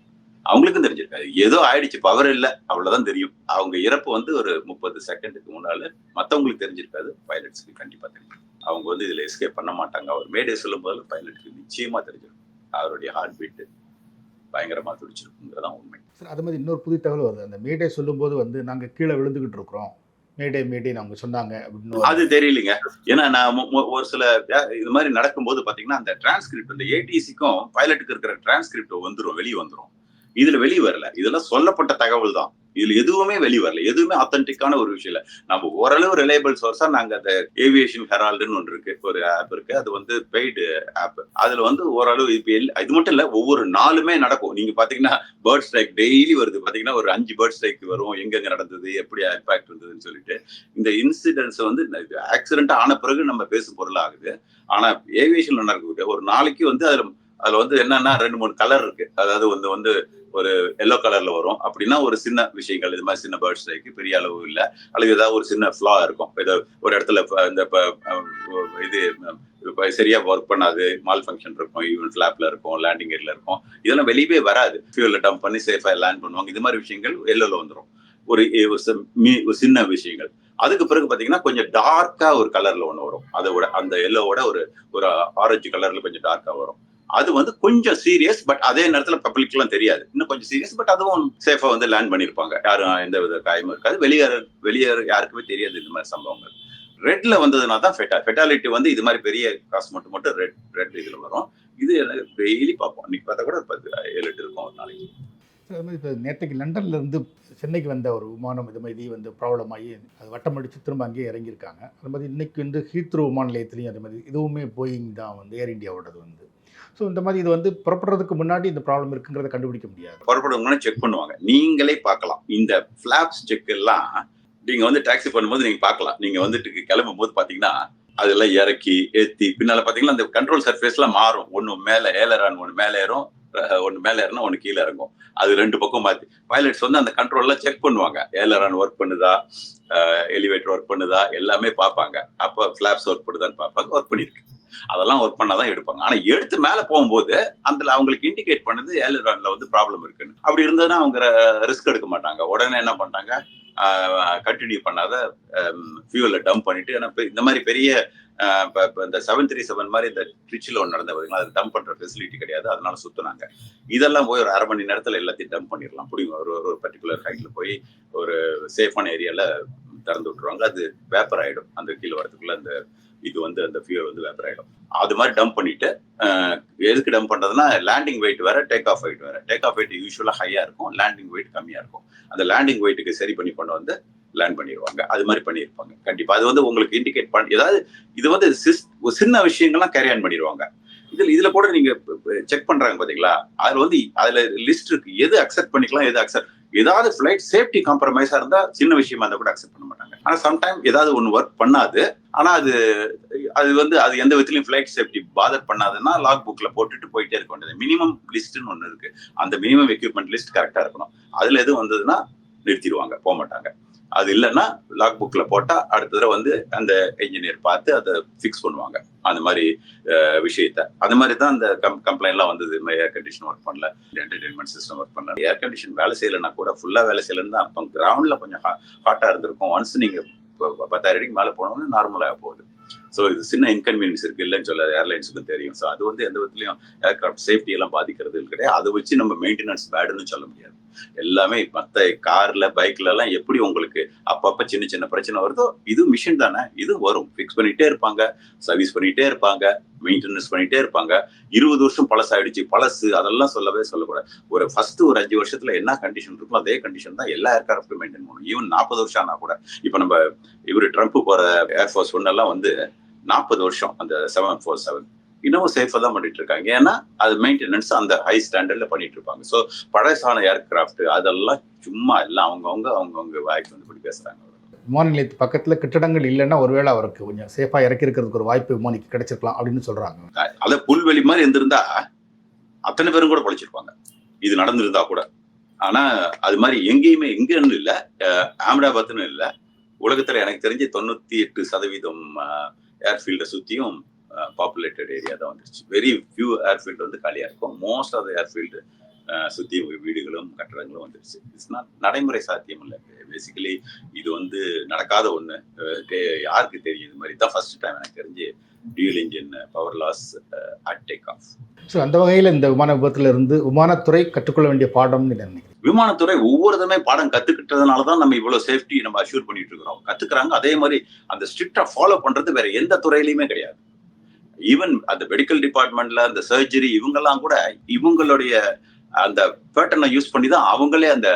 அவங்களுக்கும் தெரிஞ்சிருக்காது. ஏதோ ஆயிடுச்சு பவர் இல்ல அவ்வளவுதான் தெரியும். அவங்க இறப்பு வந்து ஒரு முப்பது செகண்டுக்கு முன்னால மத்தவங்களுக்கு தெரிஞ்சிருக்காது பைலட்ஸ்க்கு கண்டிப்பா தெரியும். அவங்க வந்து இதுல எஸ்கேப் பண்ண மாட்டாங்க. அவர் மேடே சொல்லும் போது பைலட்டுக்கு நிச்சயமா தெரிஞ்சிருக்கும் அவருடைய ஹார்ட் பீட் பயங்கரமா துடிச்சிருக்குங்கிறதான் உண்மை. சார் அது மாதிரி இன்னொரு புது தகவல் வருது. அந்த மேடே சொல்லும்போது வந்து நாங்கள் கீழே விழுந்துகிட்டு இருக்கிறோம். மேடே மேடேன்னு அவங்க சொன்னாங்க அப்படின்னு அது தெரியலங்க. ஏன்னா நான் ஒரு சில இது மாதிரி நடக்கும்போது பாத்தீங்கன்னா அந்த டிரான்ஸ்கிரிப்ட் இந்த ஏடிசிக்கும் பைலட்டுக்கு இருக்கிற டிரான்ஸ்கிரிப்ட் வந்துரும் வெளியே வந்துரும். இதுல வெளியே வரல. இதெல்லாம் சொல்லப்பட்ட தகவல் தான் இதுல எதுவுமே வெளியே வரல. எதுவுமே ஆத்தென்டிக்கான ஒரு விஷயம் இல்ல. நம்ம ஓரளவு ரிலையபிள் சோர்ஸா நாங்க அந்த ஏவியேஷன் ஹெரால்டுன்னு ஒன்று இருக்கு. ஒரு ஆப் இருக்கு. அது வந்து பெய்டு ஆப் அதுல வந்து ஓரளவு இப்ப இது மட்டும் இல்ல ஒவ்வொரு நாளுமே நடக்கும். நீங்க பாத்தீங்கன்னா பேர்ட் ஸ்ட்ரைக் டெய்லி வருது. பாத்தீங்கன்னா ஒரு அஞ்சு பேர்ட் ஸ்ட்ரைக் வரும். எங்கெங்க நடந்தது? எப்படி இம்பாக்ட் இருந்ததுன்னு சொல்லிட்டு. இந்த இன்சிடென்ட்ஸ் வந்து ஆக்சிடென்ட் ஆன பிறகு நம்ம பேசும் பொருள் ஆகுது ஆனா ஏவியேஷன்ல நடக்கக்கூடிய ஒரு நாளைக்கு வந்து அதுல அதுல வந்து என்னன்னா ரெண்டு மூணு கலர் இருக்கு. அதாவது வந்து வந்து ஒரு எல்லோ கலர்ல வரும். அப்படின்னா ஒரு சின்ன விஷயங்கள் இது மாதிரி சின்ன பேர்ட்ஸ் ஸ்ட்ரைக்கு பெரிய அளவு இல்லை. அல்லது ஏதாவது ஒரு சின்ன ஃப்ளா இருக்கும். ஏதோ ஒரு இடத்துல இந்த இது சரியா ஒர்க் பண்ணாது. மால் ஃபங்க்ஷன் இருக்கும் ஈவன் ஃபிளாப்ல இருக்கும் லேண்டிங் ஏர்ல இருக்கும். இதெல்லாம் வெளியவே வராது. ஃபியூல டம்ப் பண்ணி சேஃபா லேண்ட் பண்ணுவாங்க. இது மாதிரி விஷயங்கள் எல்லோல வந்துடும் ஒரு மீ- ஒரு சின்ன விஷயங்கள். அதுக்கு பிறகு பாத்தீங்கன்னா கொஞ்சம் டார்க்கா ஒரு கலர்ல ஒன்று வரும். அதோட அந்த எல்லோவோட ஒரு ஒரு ஆரஞ்சு கலர்ல கொஞ்சம் டார்க்கா வரும். அது வந்து கொஞ்சம் சீரியஸ் பட் அதே நேரத்தில் பப்ளிக்லாம் தெரியாது. இன்னும் கொஞ்சம் சீரியஸ் பட் அதுவும் சேஃபா வந்து லேண்ட் பண்ணியிருப்பாங்க. யாரும் எந்த வித காயமும் இருக்காது. வெளியேற வெளியேற யாருக்குமே தெரியாது இந்த மாதிரி சம்பவங்கள். ரெட்ல வந்ததுனால தான் ஃபெட்டா ஃபெட்டாலிட்டி வந்து இது மாதிரி பெரிய காசு மட்டும் மட்டும் ரெட் ரெட் இதுல வரும். இது டெய்லி பார்ப்போம். இன்னைக்கு பார்த்தா கூட ஒரு பத்து ஏழு எட்டு இருக்கும் ஒரு நாளைக்கு. அது மாதிரி இப்போ நேற்றுக்கு லண்டன்ல இருந்து சென்னைக்கு வந்த ஒரு விமானம் இது மாதிரி வந்து ப்ராப்ளம் ஆகி அது வட்டம் அடித்து திரும்ப அங்கேயே இறங்கியிருக்காங்க. அது மாதிரி இன்னைக்கு வந்து ஹீத்ரோ விமான நிலையத்துலையும் அது மாதிரி இதுவுமே போயிங் தான் வந்து ஏர் இந்தியாவோடது வந்து. ஸோ இந்த மாதிரி இது வந்து புறப்படுறதுக்கு முன்னாடி இந்த ப்ராப்ளம் இருக்குங்கிறத கண்டுபிடிக்க முடியாது. புறப்படுவாங்கன்னா செக் பண்ணுவாங்க. நீங்களே பார்க்கலாம். இந்த ஃபிளாப்ஸ் செக் எல்லாம் நீங்க வந்து டாக்ஸி பண்ணும்போது நீங்க பார்க்கலாம். நீங்க வந்துட்டு கிளம்பும் போது பாத்தீங்கன்னா அதெல்லாம் இறக்கி ஏத்தி பின்னால பாத்தீங்கன்னா அந்த கண்ட்ரோல் சர்ஃபேஸ் எல்லாம் மாறும். ஒன்று மேல ஏலரான் ஒன்று மேல ஏறும். ஒன்று மேலே ஏறினா ஒன்று கீழே இறங்கும். அது ரெண்டு பக்கம் மாற்றி பைலட்ஸ் வந்து அந்த கண்ட்ரோல்லாம் செக் பண்ணுவாங்க. ஏலரான் ஒர்க் பண்ணுதா? எலிவேட்டர் ஒர்க் பண்ணுதா? எல்லாமே பார்ப்பாங்க. அப்போ ஃபிளாப்ஸ் ஒர்க் பண்ணுதான்னு பார்ப்பாங்க. ஒர்க் பண்ணியிருக்கு. அதெல்லாம் ஒர்க் பண்ணாதான் எடுப்பாங்க. ஆனா எடுத்து மேல போகும்போது அந்த அவங்களுக்கு இண்டிகேட் பண்ணது ஏலரான்ல வந்து ப்ராப்ளம் இருக்குன்னு. அப்படி இருந்ததுன்னா அவங்க ரிஸ்க் எடுக்க மாட்டாங்க. உடனே என்ன பண்றாங்க கண்டினியூ பண்ணாத ஃபியூல டம்ப் பண்ணிட்டு ஏன்னா இந்த மாதிரி பெரிய இந்த செவன் த்ரீ செவன் மாதிரி இந்த ட்ரிச்சில் ஒன்று நடந்த பார்த்தீங்களா அது டம்ப் பண்ணுற ஃபெசிலிட்டி கிடையாது. அதனால சுத்துனாங்க. இதெல்லாம் போய் ஒரு அரை மணி நேரத்தில் எல்லாத்தையும் டம்ப் பண்ணிடலாம். பிடிக்கும் ஒரு ஒரு பர்டிகுலர் ஹைட்டில் போய் ஒரு சேஃபான ஏரியால திறந்து விட்டுருவாங்க. அது வேப்பர் ஆயிடும். அந்த கீழே வரதுக்குள்ள அந்த இது வந்து அந்த ஃபியூல் வந்து வேப்பர் ஆகிடும் அது மாதிரி டம்ப் பண்ணிட்டு எதுக்கு டம்ப் பண்றதுன்னா லேண்டிங் வெயிட் வேற டேக் ஆஃப் வெயிட் வேற. டேக் ஆஃப் வெயிட் யூஸ்வலாக ஹையா இருக்கும் லேண்டிங் வெயிட் கம்மியா இருக்கும். அந்த லேண்டிங் வெயிட்டுக்கு சரி பண்ணி கொண்டு வந்து லேண்ட் பண்ணிடுவாங்க. அது மாதிரி பண்ணியிருப்பாங்க. கண்டிப்பா. அது வந்து உங்களுக்கு இண்டிகேட் பண்ணி ஏதாவது இது வந்து சிஸ்- சின்ன விஷயங்கள்லாம் கேரி ஆன் பண்ணிடுவாங்க. இதுல இதுல கூட நீங்க செக் பண்றாங்க பாத்தீங்களா? அதுல வந்து அதுல லிஸ்ட் இருக்கு. எது அக்செப்ட் பண்ணிக்கலாம் எது அக்செப்ட் ஏதாவது ஃபிளைட் சேஃப்டி காம்ப்ரமைஸா இருந்தா சின்ன விஷயமா இருந்தா கூட அக்செப்ட் பண்ண மாட்டாங்க. ஆனா சம்டைம் ஏதாவது ஒன்னு ஒர்க் பண்ணாது. ஆனா அது அது வந்து அது எந்த விதத்திலையும் ஃபிளைட் சேஃப்டி பாதர் பண்ணாதுன்னா லாக் புக்ல போட்டுட்டு போயிட்டே இருக்க வேண்டியது. மினிமம் லிஸ்ட்னு ஒன்னு இருக்கு. அந்த மினிமம் எக்யூப்மெண்ட் லிஸ்ட் கரெக்டா இருக்கணும். அதுல எதுவும் வந்ததுன்னா நிறுத்திடுவாங்க போக மாட்டாங்க அது இல்லைன்னா லாக் புக்ல போட்டா அடுத்த தடவை வந்து அந்த இன்ஜினியர் பார்த்து அதை ஃபிக்ஸ் பண்ணுவாங்க. அந்த மாதிரி விஷயத்த. அந்த மாதிரி தான் அந்த கம் கம்ப்ளைண்ட்லாம் வந்தது. இந்த மாதிரி ஏர் கண்டிஷன் ஒர்க் பண்ணல என்டர்டைன்மெண்ட் சிஸ்டம் ஒர்க் பண்ணல. ஏர் கண்டிஷன் வேலை செய்யலைன்னா கூட ஃபுல்லா வேலை செய்யலன்னு தான் அப்போ கிரவுண்ட்ல கொஞ்சம் ஹாட்டா இருந்திருக்கும். ஒன்ஸ் நீங்க ப- பத்தாயிரம் அடிக்கு மேலே போனோம்னா நார்மலாக போகுது. ஸோ இது சின்ன இன்கன்வீனியன்ஸ் இருக்கு. இல்லைன்னு சொல்ல ஏர்லைன்ஸுக்கும் தெரியும். ஸோ அது வந்து எந்த விதத்துலையும் ஏர்கிராஃப்ட் சேஃப்டி எல்லாம் பாதிக்கிறது கிடையாது. அதை வச்சு நம்ம மெயின்டெனன்ஸ் பேடுன்னு சொல்ல முடியாது. எல்லாமே மற்ற கார்ல பைக்ல எல்லாம் எப்படி உங்களுக்கு அப்பப்ப சின்ன சின்ன பிரச்சனை வருதோ இது மிஷின் தானே. இது வரும். ஃபிக்ஸ் பண்ணிட்டே இருப்பாங்க. சர்வீஸ் பண்ணிட்டே இருப்பாங்க. மெயின்டெனன்ஸ் பண்ணிட்டே இருப்பாங்க. இருபது வருஷம் பழசாயிடுச்சு. பழசு அதெல்லாம் சொல்லவே சொல்லக்கூடாது. ஒரு ஃபர்ஸ்ட் ஒரு அஞ்சு வருஷத்துல என்ன கண்டிஷன் இருக்கோ அதே கண்டிஷன் தான் எல்லா ஏர்கிராஃப்டும் மெயின்டைன் பண்ணணும். ஈவன் நாற்பது வருஷம் ஆனா கூட. இப்ப நம்ம இவரு ட்ரம்ப் போற ஏர்ஃபோர்ஸ் ஒன்னெல்லாம் வந்து நாற்பது வருஷம். அந்த செவன் ஃபோர் செவன் இன்னமும் சேஃபா தான் பண்ணிட்டு இருக்காங்க ஏன்னா அது மெயின்டெனன்ஸ் அந்த ஹை ஸ்டாண்டர்ட்ல பண்ணிட்டு இருப்பாங்க ஸோ பழசான ஏர்கிராஃப்ட் அதெல்லாம் சும்மா எல்லாம் அவங்கவுங்க அவங்கவுங்க வாய்க்கு வந்து இப்படி பேசுறாங்க. விமான நிலையத்து பக்கத்தில் கட்டிடங்கள் இல்லைன்னா ஒருவேளை அவருக்கு கொஞ்சம் சேஃபாக இறக்கி இருக்கிறதுக்கு ஒரு வாய்ப்பு விமானிக்கு கிடைச்சிருக்கலாம் அப்படின்னு சொல்றாங்க. அத புல்வெளி மாதிரி இருந்திருந்தா அத்தனை பேரும் கூட பழிச்சிருப்பாங்க. இது நடந்திருந்தா கூட. ஆனா அது மாதிரி எங்கேயுமே எங்கன்னு இல்ல. அஹ் அகமதாபாத்னு இல்ல. உலகத்துல எனக்கு தெரிஞ்சு தொண்ணூத்தி எட்டு சதவீதம் ஏர்ஃபீல்டை சுத்தியும் பாப்புலேட்டட் ஏரியா தான் வந்துருச்சு. வெரி ஃபியூ ஏர்ஃபீல்டு வந்து காலியா இருக்கும். மோஸ்ட் ஆஃப் த ஏர்ஃபீல்டு சுத்தி வீடுகளும் கட்டடங்களும் வந்துருச்சு. இட்ஸ் நாட் நடைமுறை சாத்தியம் இல்லை. பேசிக்கலி இது வந்து நடக்காத தே- யாருக்கு தெரியும் இது மாதிரி? தான் ஃபர்ஸ்ட் டைம் எனக்கு தெரிஞ்சு dual engine power loss at take off so அந்த வகையில் இந்த விமான விபத்துல இருந்து விமானத்துறை கற்றுக்கொள்ள வேண்டிய பாடம்னு நினைக்கிறேன் விமானத்துறை ஒவ்வொருதுமே பாடம் கத்துக்கிட்டதுனால தான் நம்ம இவ்வளவு சேஃப்டி நம்ம அஷ்யூர் பண்ணிட்டு இருக்கிறோம். கத்துக்கிறாங்க. அதே மாதிரி அந்த ஸ்ட்ரிக்டா ஃபாலோ பண்றது வேற எந்த துறையிலயுமே கிடையாது. ஈவன் அந்த மெடிக்கல் டிபார்ட்மெண்ட்ல அந்த சர்ஜரி இவங்கெல்லாம் கூட இவங்களுடைய அந்த பேட்டர்னை யூஸ் பண்ணி தான் அவங்களே அந்த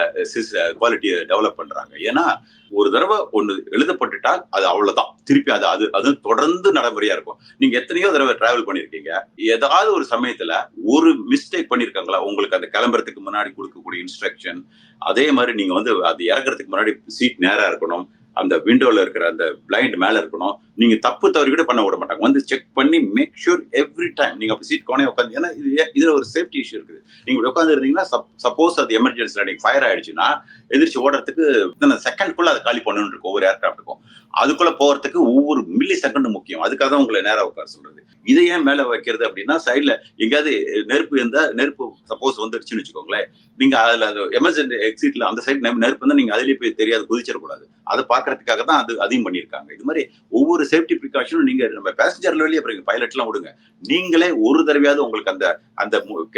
குவாலிட்டியை டெவலப் பண்றாங்க. ஏன்னா ஒரு தடவை ஒன்று எழுதப்பட்டுட்டால் அது அவ்வளவுதான். திருப்பி அது அது அது தொடர்ந்து நடைமுறையா இருக்கும். நீங்க எத்தனையோ தடவை டிராவல் பண்ணிருக்கீங்க. ஏதாவது ஒரு சமயத்துல ஒரு மிஸ்டேக் பண்ணிருக்காங்களா? உங்களுக்கு அந்த கிளம்புறதுக்கு முன்னாடி கொடுக்கக்கூடிய இன்ஸ்ட்ரக்ஷன் அதே மாதிரி நீங்க வந்து அது இறக்குறதுக்கு முன்னாடி சீட் நேரா இருக்கணும். அந்த விண்டோவில் இருக்கிற அந்த பிளைண்ட் மேலே இருக்கணும். நீங்கள் தப்பு தவறி கூட பண்ண விட மாட்டாங்க. வந்து செக் பண்ணி மேக் ஷூர் எவ்ரி டைம் நீங்கள் அப்படி சீட் கோனே உட்காந்து ஏன்னா இது இதில் ஒரு சேஃப்டி இஷ்யூ இருக்குது. நீங்கள் இப்படி உட்காந்து இருந்தீங்கன்னா சப்போஸ் அது எமர்ஜென்சில நீங்க ஃபயர் ஆயிடுச்சுன்னா எதிர்த்து ஓடுறதுக்கு இத்தனை செகண்ட்குள்ளே அதை காலி பண்ணணும்னு இருக்கும் ஒவ்வொரு ஏர்கிராஃப்ட்டுக்கும் அதுக்குள்ளே போகிறதுக்கு ஒவ்வொரு மில்லி செகண்ட் முக்கியம். அதுக்காக தான் உங்களை நேராக உட்கார சொல்கிறது இதை ஏன் மேலே வைக்கிறது அப்படின்னா சைடில் எங்கேயாவது நெருப்பு இருந்தால் நெருப்பு சப்போஸ் வந்துடுச்சுன்னு வச்சுக்கோங்களேன். நீங்க அதுல எமர்ஜென்சி எக்ஸிட்டில் அந்த சைடு நெருப்பு இருந்தால் நீங்கள் அதிலேயே போய் தெரியாது குதிச்சிடக்கூடாது. அதை பார்க்க பாக்குறதுக்காக தான் அது அதையும் பண்ணியிருக்காங்க. இது மாதிரி ஒவ்வொரு சேஃப்டி ப்ரிகாஷனும் நீங்க நம்ம பேசஞ்சர் வெளியே அப்புறம் பைலட்லாம் விடுங்க. நீங்களே ஒரு தடவையாவது உங்களுக்கு அந்த அந்த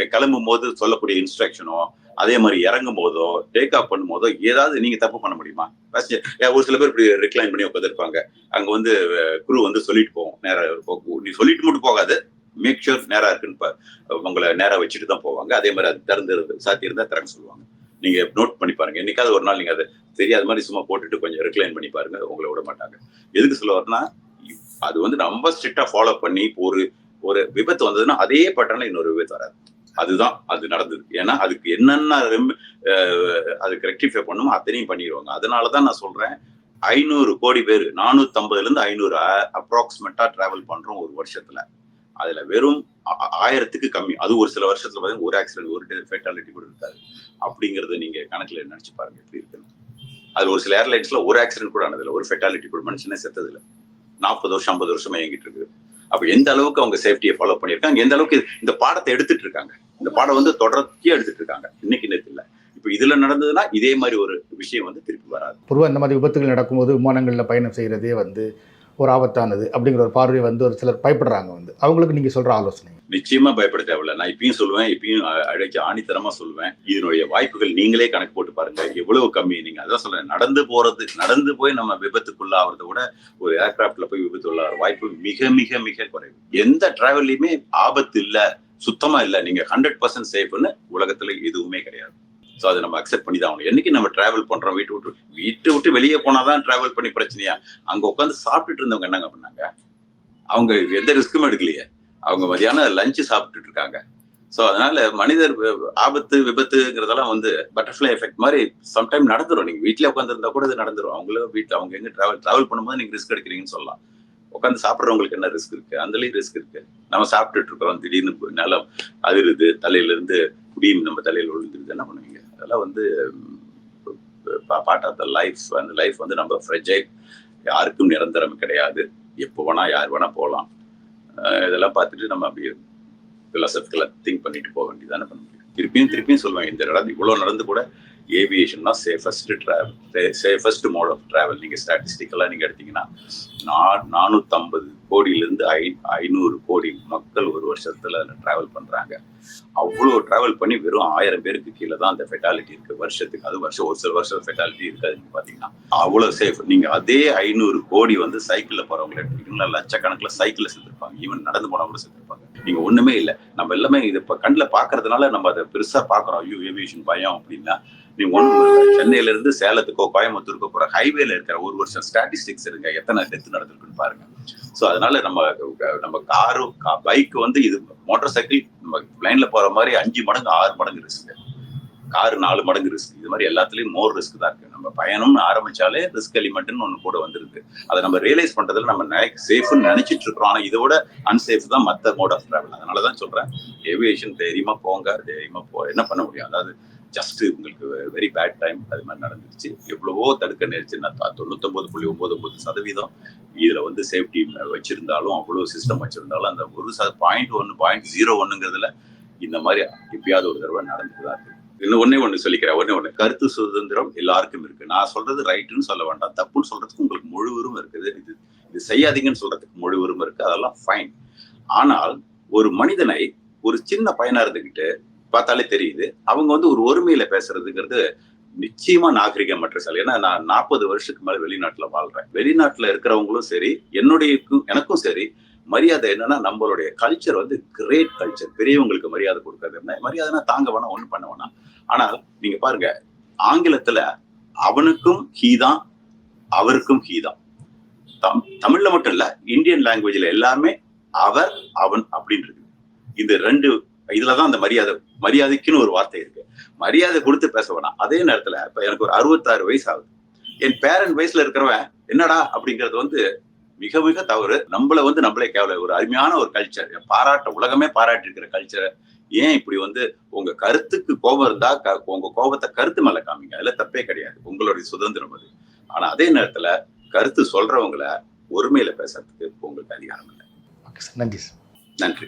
கிளம்பும் போது சொல்லக்கூடிய இன்ஸ்ட்ரக்ஷனோ அதே மாதிரி இறங்கும் போதோ டேக் ஆஃப் பண்ணும் போதோ ஏதாவது நீங்க தப்பு பண்ண முடியுமா? பேசஞ்சர் ஒரு சில பேர் இப்படி ரிக்ளைன் பண்ணி உட்காந்துருப்பாங்க அங்க வந்து குரு வந்து சொல்லிட்டு போவோம் நேரா போ- நீ சொல்லிட்டு மட்டும் போகாது. மேக் ஷூர் நேரா இருக்குன்னு உங்களை நேரா வச்சுட்டு தான் போவாங்க. அதே மாதிரி அது திறந்து சாத்தி இருந்தா திறக்க சொல்லுவாங்க. நீங்க நோட் பண்ணி பாருங்க. என்னைக்காவது ஒரு நாள் நீங்க அதை தெரியாத மாதிரி சும்மா போட்டுட்டு கொஞ்சம் ரிக்ளைன் பண்ணி பாருங்க. உங்களை விட மாட்டாங்க. எதுக்கு சொல்ல வரனா அது வந்து ரொம்ப ஸ்ட்ரிக்டா ஃபாலோ பண்ணி இப்போ ஒரு ஒரு விபத்து வந்ததுன்னா அதே பட்டன்ல இன்னொரு விபத்து வராது. அதுதான் அது நடந்தது. ஏன்னா அதுக்கு என்னென்ன அதுக்கு ரெக்டிஃபை பண்ணுமோ அத்தனையும் பண்ணிடுவாங்க. அதனாலதான் நான் சொல்றேன் ஐநூறு கோடி பேர் நானூத்தி இருந்து ஐநூறு அப்ராக்சிமேட்டா டிராவல் பண்றோம் ஒரு வருஷத்துல. அதுல வெறும் ஆ- ஆயிரத்துக்கு கம்மி. அது ஒரு சில வருஷத்துல பாத்தீங்கன்னா ஒரு ஆக்சிடென்ட் ஒரு ஃபெட்டாலிட்டி கூட இருக்காது. அப்படிங்கறத நீங்க கணக்குல நினைச்சு பாருங்க எப்படி இருக்குன்னு. அது ஒரு சில ஏர்லைன்ஸ்ல ஒரு ஆக்சிடென்ட் கூட ஆனதில்ல ஒரு ஃபெட்டாலிட்டி கூட மனுஷனே செத்தது இல்ல நாற்பது வருஷம் ஐம்பது வருஷமா இயங்கிட்டு இருக்குது. அப்ப எந்த அளவுக்கு அவங்க சேஃப்டியை ஃபாலோ பண்ணியிருக்காங்க? எந்த அளவுக்கு இந்த பாடத்தை எடுத்துட்டு இருக்காங்க. இந்த பாடம் வந்து தொடர்ச்சியா எடுத்துட்டு இருக்காங்க. இன்னைக்கு நேற்று இல்ல. இப்போ இதுல நடந்ததுன்னா இதே மாதிரி ஒரு விஷயம் வந்து திருப்பி வராது. பொதுவாக இந்த மாதிரி விபத்துகள் நடக்கும்போது விமானங்களில் பயணம் செய்கிறதே வந்து ஒரு ஆபத்தானது அப்படிங்கிற ஒரு பார்வை வந்து ஒரு சிலர் பயப்படுறாங்க வந்து. அவங்களுக்கு நீங்கள் சொல்கிற ஆலோசனை. நிச்சயமா பயப்பட தேவையில்ல. நான் இப்பயும் சொல்லுவேன் இப்பயும் அழைச்சி ஆணித்தரமா சொல்லுவேன். இதனுடைய வாய்ப்புகள் நீங்களே கணக்கு போட்டு பாருங்க. எவ்வளவு கம்மி? நீங்க அதான் சொல்றேன். நடந்து போறது நடந்து போய் நம்ம விபத்துக்குள்ள ஆகிறத விட ஒரு ஏர்கிராப்ட்ல போய் விபத்து உள்ள வாய்ப்பு மிக மிக மிக குறைவு. எந்த டிராவல்லையுமே ஆபத்து இல்லை சுத்தமா இல்லை. நீங்க ஹண்ட்ரட் பர்சன்ட் சேஃப்னு உலகத்துல எதுவுமே கிடையாது. ஸோ அதை நம்ம அக்செப்ட் பண்ணி தான் ஆகணும். என்னைக்கு நம்ம டிராவல் பண்றோம் வீட்டு விட்டு வீட்டு விட்டு வெளியே போனாதான் டிராவல் பண்ணி பிரச்சனையா? அங்க உட்காந்து சாப்பிட்டுட்டு இருந்தவங்க என்னங்க பண்ணாங்க? அவங்க எந்த ரிஸ்க்கும் எடுக்கலையே. அவங்க மதியானம் லஞ்சு சாப்பிட்டுட்டு இருக்காங்க. ஸோ அதனால மனிதர் ஆபத்து விபத்துங்கிறதெல்லாம் வந்து பட்டர்ஃப்ளை எஃபெக்ட் மாதிரி சம்டைம் நடந்துரும். நீங்க வீட்டிலே உட்காந்துருந்தா கூட இது நடந்துரும். அவங்களும் வீட்டில் அவங்க எங்க டிராவல் டிராவல் பண்ணும்போது நீங்க ரிஸ்க் எடுக்கிறீங்கன்னு சொல்லலாம். உட்காந்து சாப்பிட்றவங்களுக்கு என்ன ரிஸ்க் இருக்கு? அதுலயும் ரிஸ்க் இருக்கு. நம்ம சாப்பிட்டுட்டு இருக்கிறோம். திடீர்னு நிலம் அதிருது. தலையில இருந்து குடியும் நம்ம தலையில விழுந்துருது. என்ன பண்ணுவீங்க? அதெல்லாம் வந்து பார்ட் ஆஃப் த லைஃப் அந்த லைஃப் வந்து நம்ம ஃப்ரெஜைல் யாருக்கும் நிரந்தரம் கிடையாது. எப்போ வேணா யார் வேணா போகலாம். இதெல்லாம் பார்த்துட்டு நம்ம அப்படியே ஃபிலாசபிக்கலாக திங்க் பண்ணிட்டு போக வேண்டியதானே பண்ண முடியும். திருப்பியும் திருப்பியும் சொல்லுவாங்க இந்த நடந்து இவ்வளோ நடந்து கூட ஏவியேஷன் தான் safest travel safest mode of travel நீங்கள் ஸ்டாட்டிஸ்டிக்கலாக நீங்கள் எடுத்தீங்கன்னா நா- நானூத்தம்பது கோடியிலேருந்து ஐ ஐநூறு கோடி மக்கள் ஒரு வருஷத்தில் அதில் ட்ராவல் பண்ணுறாங்க அவ்வளோ ட்ராவல் பண்ணி வெறும் ஆயிரம் பேருக்கு கீழே தான் அந்த ஃபெட்டாலிட்டி இருக்குது வருஷத்துக்கு அது வருஷம் ஒரு சில வருஷம் ஃபெட்டாலிட்டி இருக்காதுன்னு பார்த்தீங்கன்னா. அவ்வளோ சேஃப் நீங்கள் அதே ஐநூறு கோடி வந்து சைக்கிளில் போகிறவங்களை எடுத்துக்கிட்டீங்கன்னா லட்சக்கணக்கில் சைக்கிளில் செத்துருப்பாங்க. ஈவன் நடந்து போனவங்களும் கூட செத்துருப்பாங்க. ஒன்றுமே இல்லை. நம்ம எல்லாமே இது இப்போ கண்ணில் பார்க்கறதுனால நம்ம அதை பெருசாக பார்க்குறோம். ஐயோ ஏவியேஷன் பயம் அப்படின்னா நீ ஒண்ணு சென்னையில இருந்து சேலத்துக்கோ கோயம்புத்தூருக்கோ போற ஹைவேல இருக்கிற ஒரு வருஷம் ஸ்டாட்டிஸ்டிக்ஸ் இருங்க. எத்தனை டெத் நடந்திருக்குன்னு பாருங்க. சோ அதனால நம்ம நம்ம காரு பைக் வந்து இது மோட்டார் சைக்கிள் நம்ம லைன்ல போற மாதிரி அஞ்சு மடங்கு ஆறு மடங்கு ரிஸ்க் காரு நாலு மடங்கு ரிஸ்க் இது மாதிரி எல்லாத்துலயும் மோர் ரிஸ்க் தான் இருக்கு. நம்ம பயணம்னு ஆரம்பிச்சாலே ரிஸ்க் எலிமெண்ட்னு ஒண்ணு கூட வந்துருக்கு. அதை நம்ம ரியலைஸ் பண்றதுல நம்ம சேஃப்னு நினைச்சிட்டு இருக்கிறோம். ஆனா இதோட அன்சேஃப் தான் மத்த மோட் ஆஃப் டிராவல் அதனாலதான் சொல்றேன். ஏவியேஷன் தைரியமா போங்க. தைரியமா போ என்ன பண்ண முடியும்? அதாவது ஜஸ்ட் உங்களுக்கு வெரி பேட் டைம் அது மாதிரி நடந்துருச்சு. எவ்வளவோ தடுக்க நேரிச்சு. நான் தொண்ணூத்தொன்பது புள்ளி ஒன்பது ஒன்பது சதவீதம் இதுல வந்து சேஃப்டி வச்சிருந்தாலும் அவ்வளவு சிஸ்டம் வச்சிருந்தாலும் அந்த ஒரு பாயிண்ட் ஒன்று பாயிண்ட் ஜீரோ ஒன்னுங்கிறதுல இந்த மாதிரி எப்பயாவது ஒரு தடவை நடந்துதான் இருக்கு. இன்னும் ஒன்னே ஒண்ணு சொல்லிக்கிறேன். ஒன்னே ஒண்ணு. கருத்து சுதந்திரம் எல்லாருக்கும் இருக்கு. நான் சொல்றது ரைட்டுன்னு சொல்ல வேண்டாம். தப்புன்னு சொல்றதுக்கு உங்களுக்கு முழுவரும் இருக்குது. இது இது செய்யாதீங்கன்னு சொல்றதுக்கு முழுவரும் இருக்கு. அதெல்லாம் ஃபைன் ஆனால் ஒரு மனிதனை ஒரு சின்ன பையனா இருந்துகிட்டு பார்த்தாலே தெரியுது. அவங்க வந்து ஒரு ஒருமையில பேசுறதுங்கிறது நிச்சயமா நாகரிகமற்ற செயல் ஏன்னா நான் நாற்பது வருஷத்துக்கு மேல வெளிநாட்டுல வாழ்றேன். வெளிநாட்டுல இருக்கிறவங்களும் சரி என்னுடைய எனக்கும் சரி மரியாதை என்னன்னா நம்மளுடைய கல்ச்சர் வந்து கிரேட் கல்ச்சர் பெரியவங்களுக்கு மரியாதை கொடுக்கறது என்ன? மரியாதைனா தாங்க வேணா ஒண்ணு பண்ண வேணாம். ஆனால் நீங்க பாருங்க ஆங்கிலத்துல அவனுக்கும் ஹீதான் அவருக்கும் ஹீதான் தம் தமிழ்ல மட்டும் இல்ல இந்தியன் லாங்குவேஜ்ல எல்லாமே அவர் அவன் அப்படின்னு இருக்கு. இந்த ரெண்டு இதுலதான் அந்த மரியாதை மரியாதைக்குன்னு ஒரு வார்த்தை இருக்கு. மரியாதை கொடுத்து பேச வேணாம். அதே நேரத்துல இப்ப எனக்கு ஒரு அறுபத்தாறு வயசு ஆகுது என் பேரண்ட் வயசுல இருக்கிறவன் என்னடா? அப்படிங்கிறது வந்து மிக மிக தவறு. நம்மள வந்து நம்மளே கேவல ஒரு அருமையான ஒரு கல்ச்சர் பாராட்ட உலகமே பாராட்டி இருக்கிற கல்ச்சரை ஏன் இப்படி வந்து உங்க கருத்துக்கு கோபம் இருந்தா க- உங்க கோபத்தை கருத்து மேல காமிங்க. அதுல தப்பே கிடையாது. உங்களுடைய சுதந்திரம் அது. ஆனா அதே நேரத்துல கருத்து சொல்றவங்கள ஒருமையில பேசுறதுக்கு உங்களுக்கு அதிகாரம் இல்லை. Okay sir. நன்றி சார். நன்றி.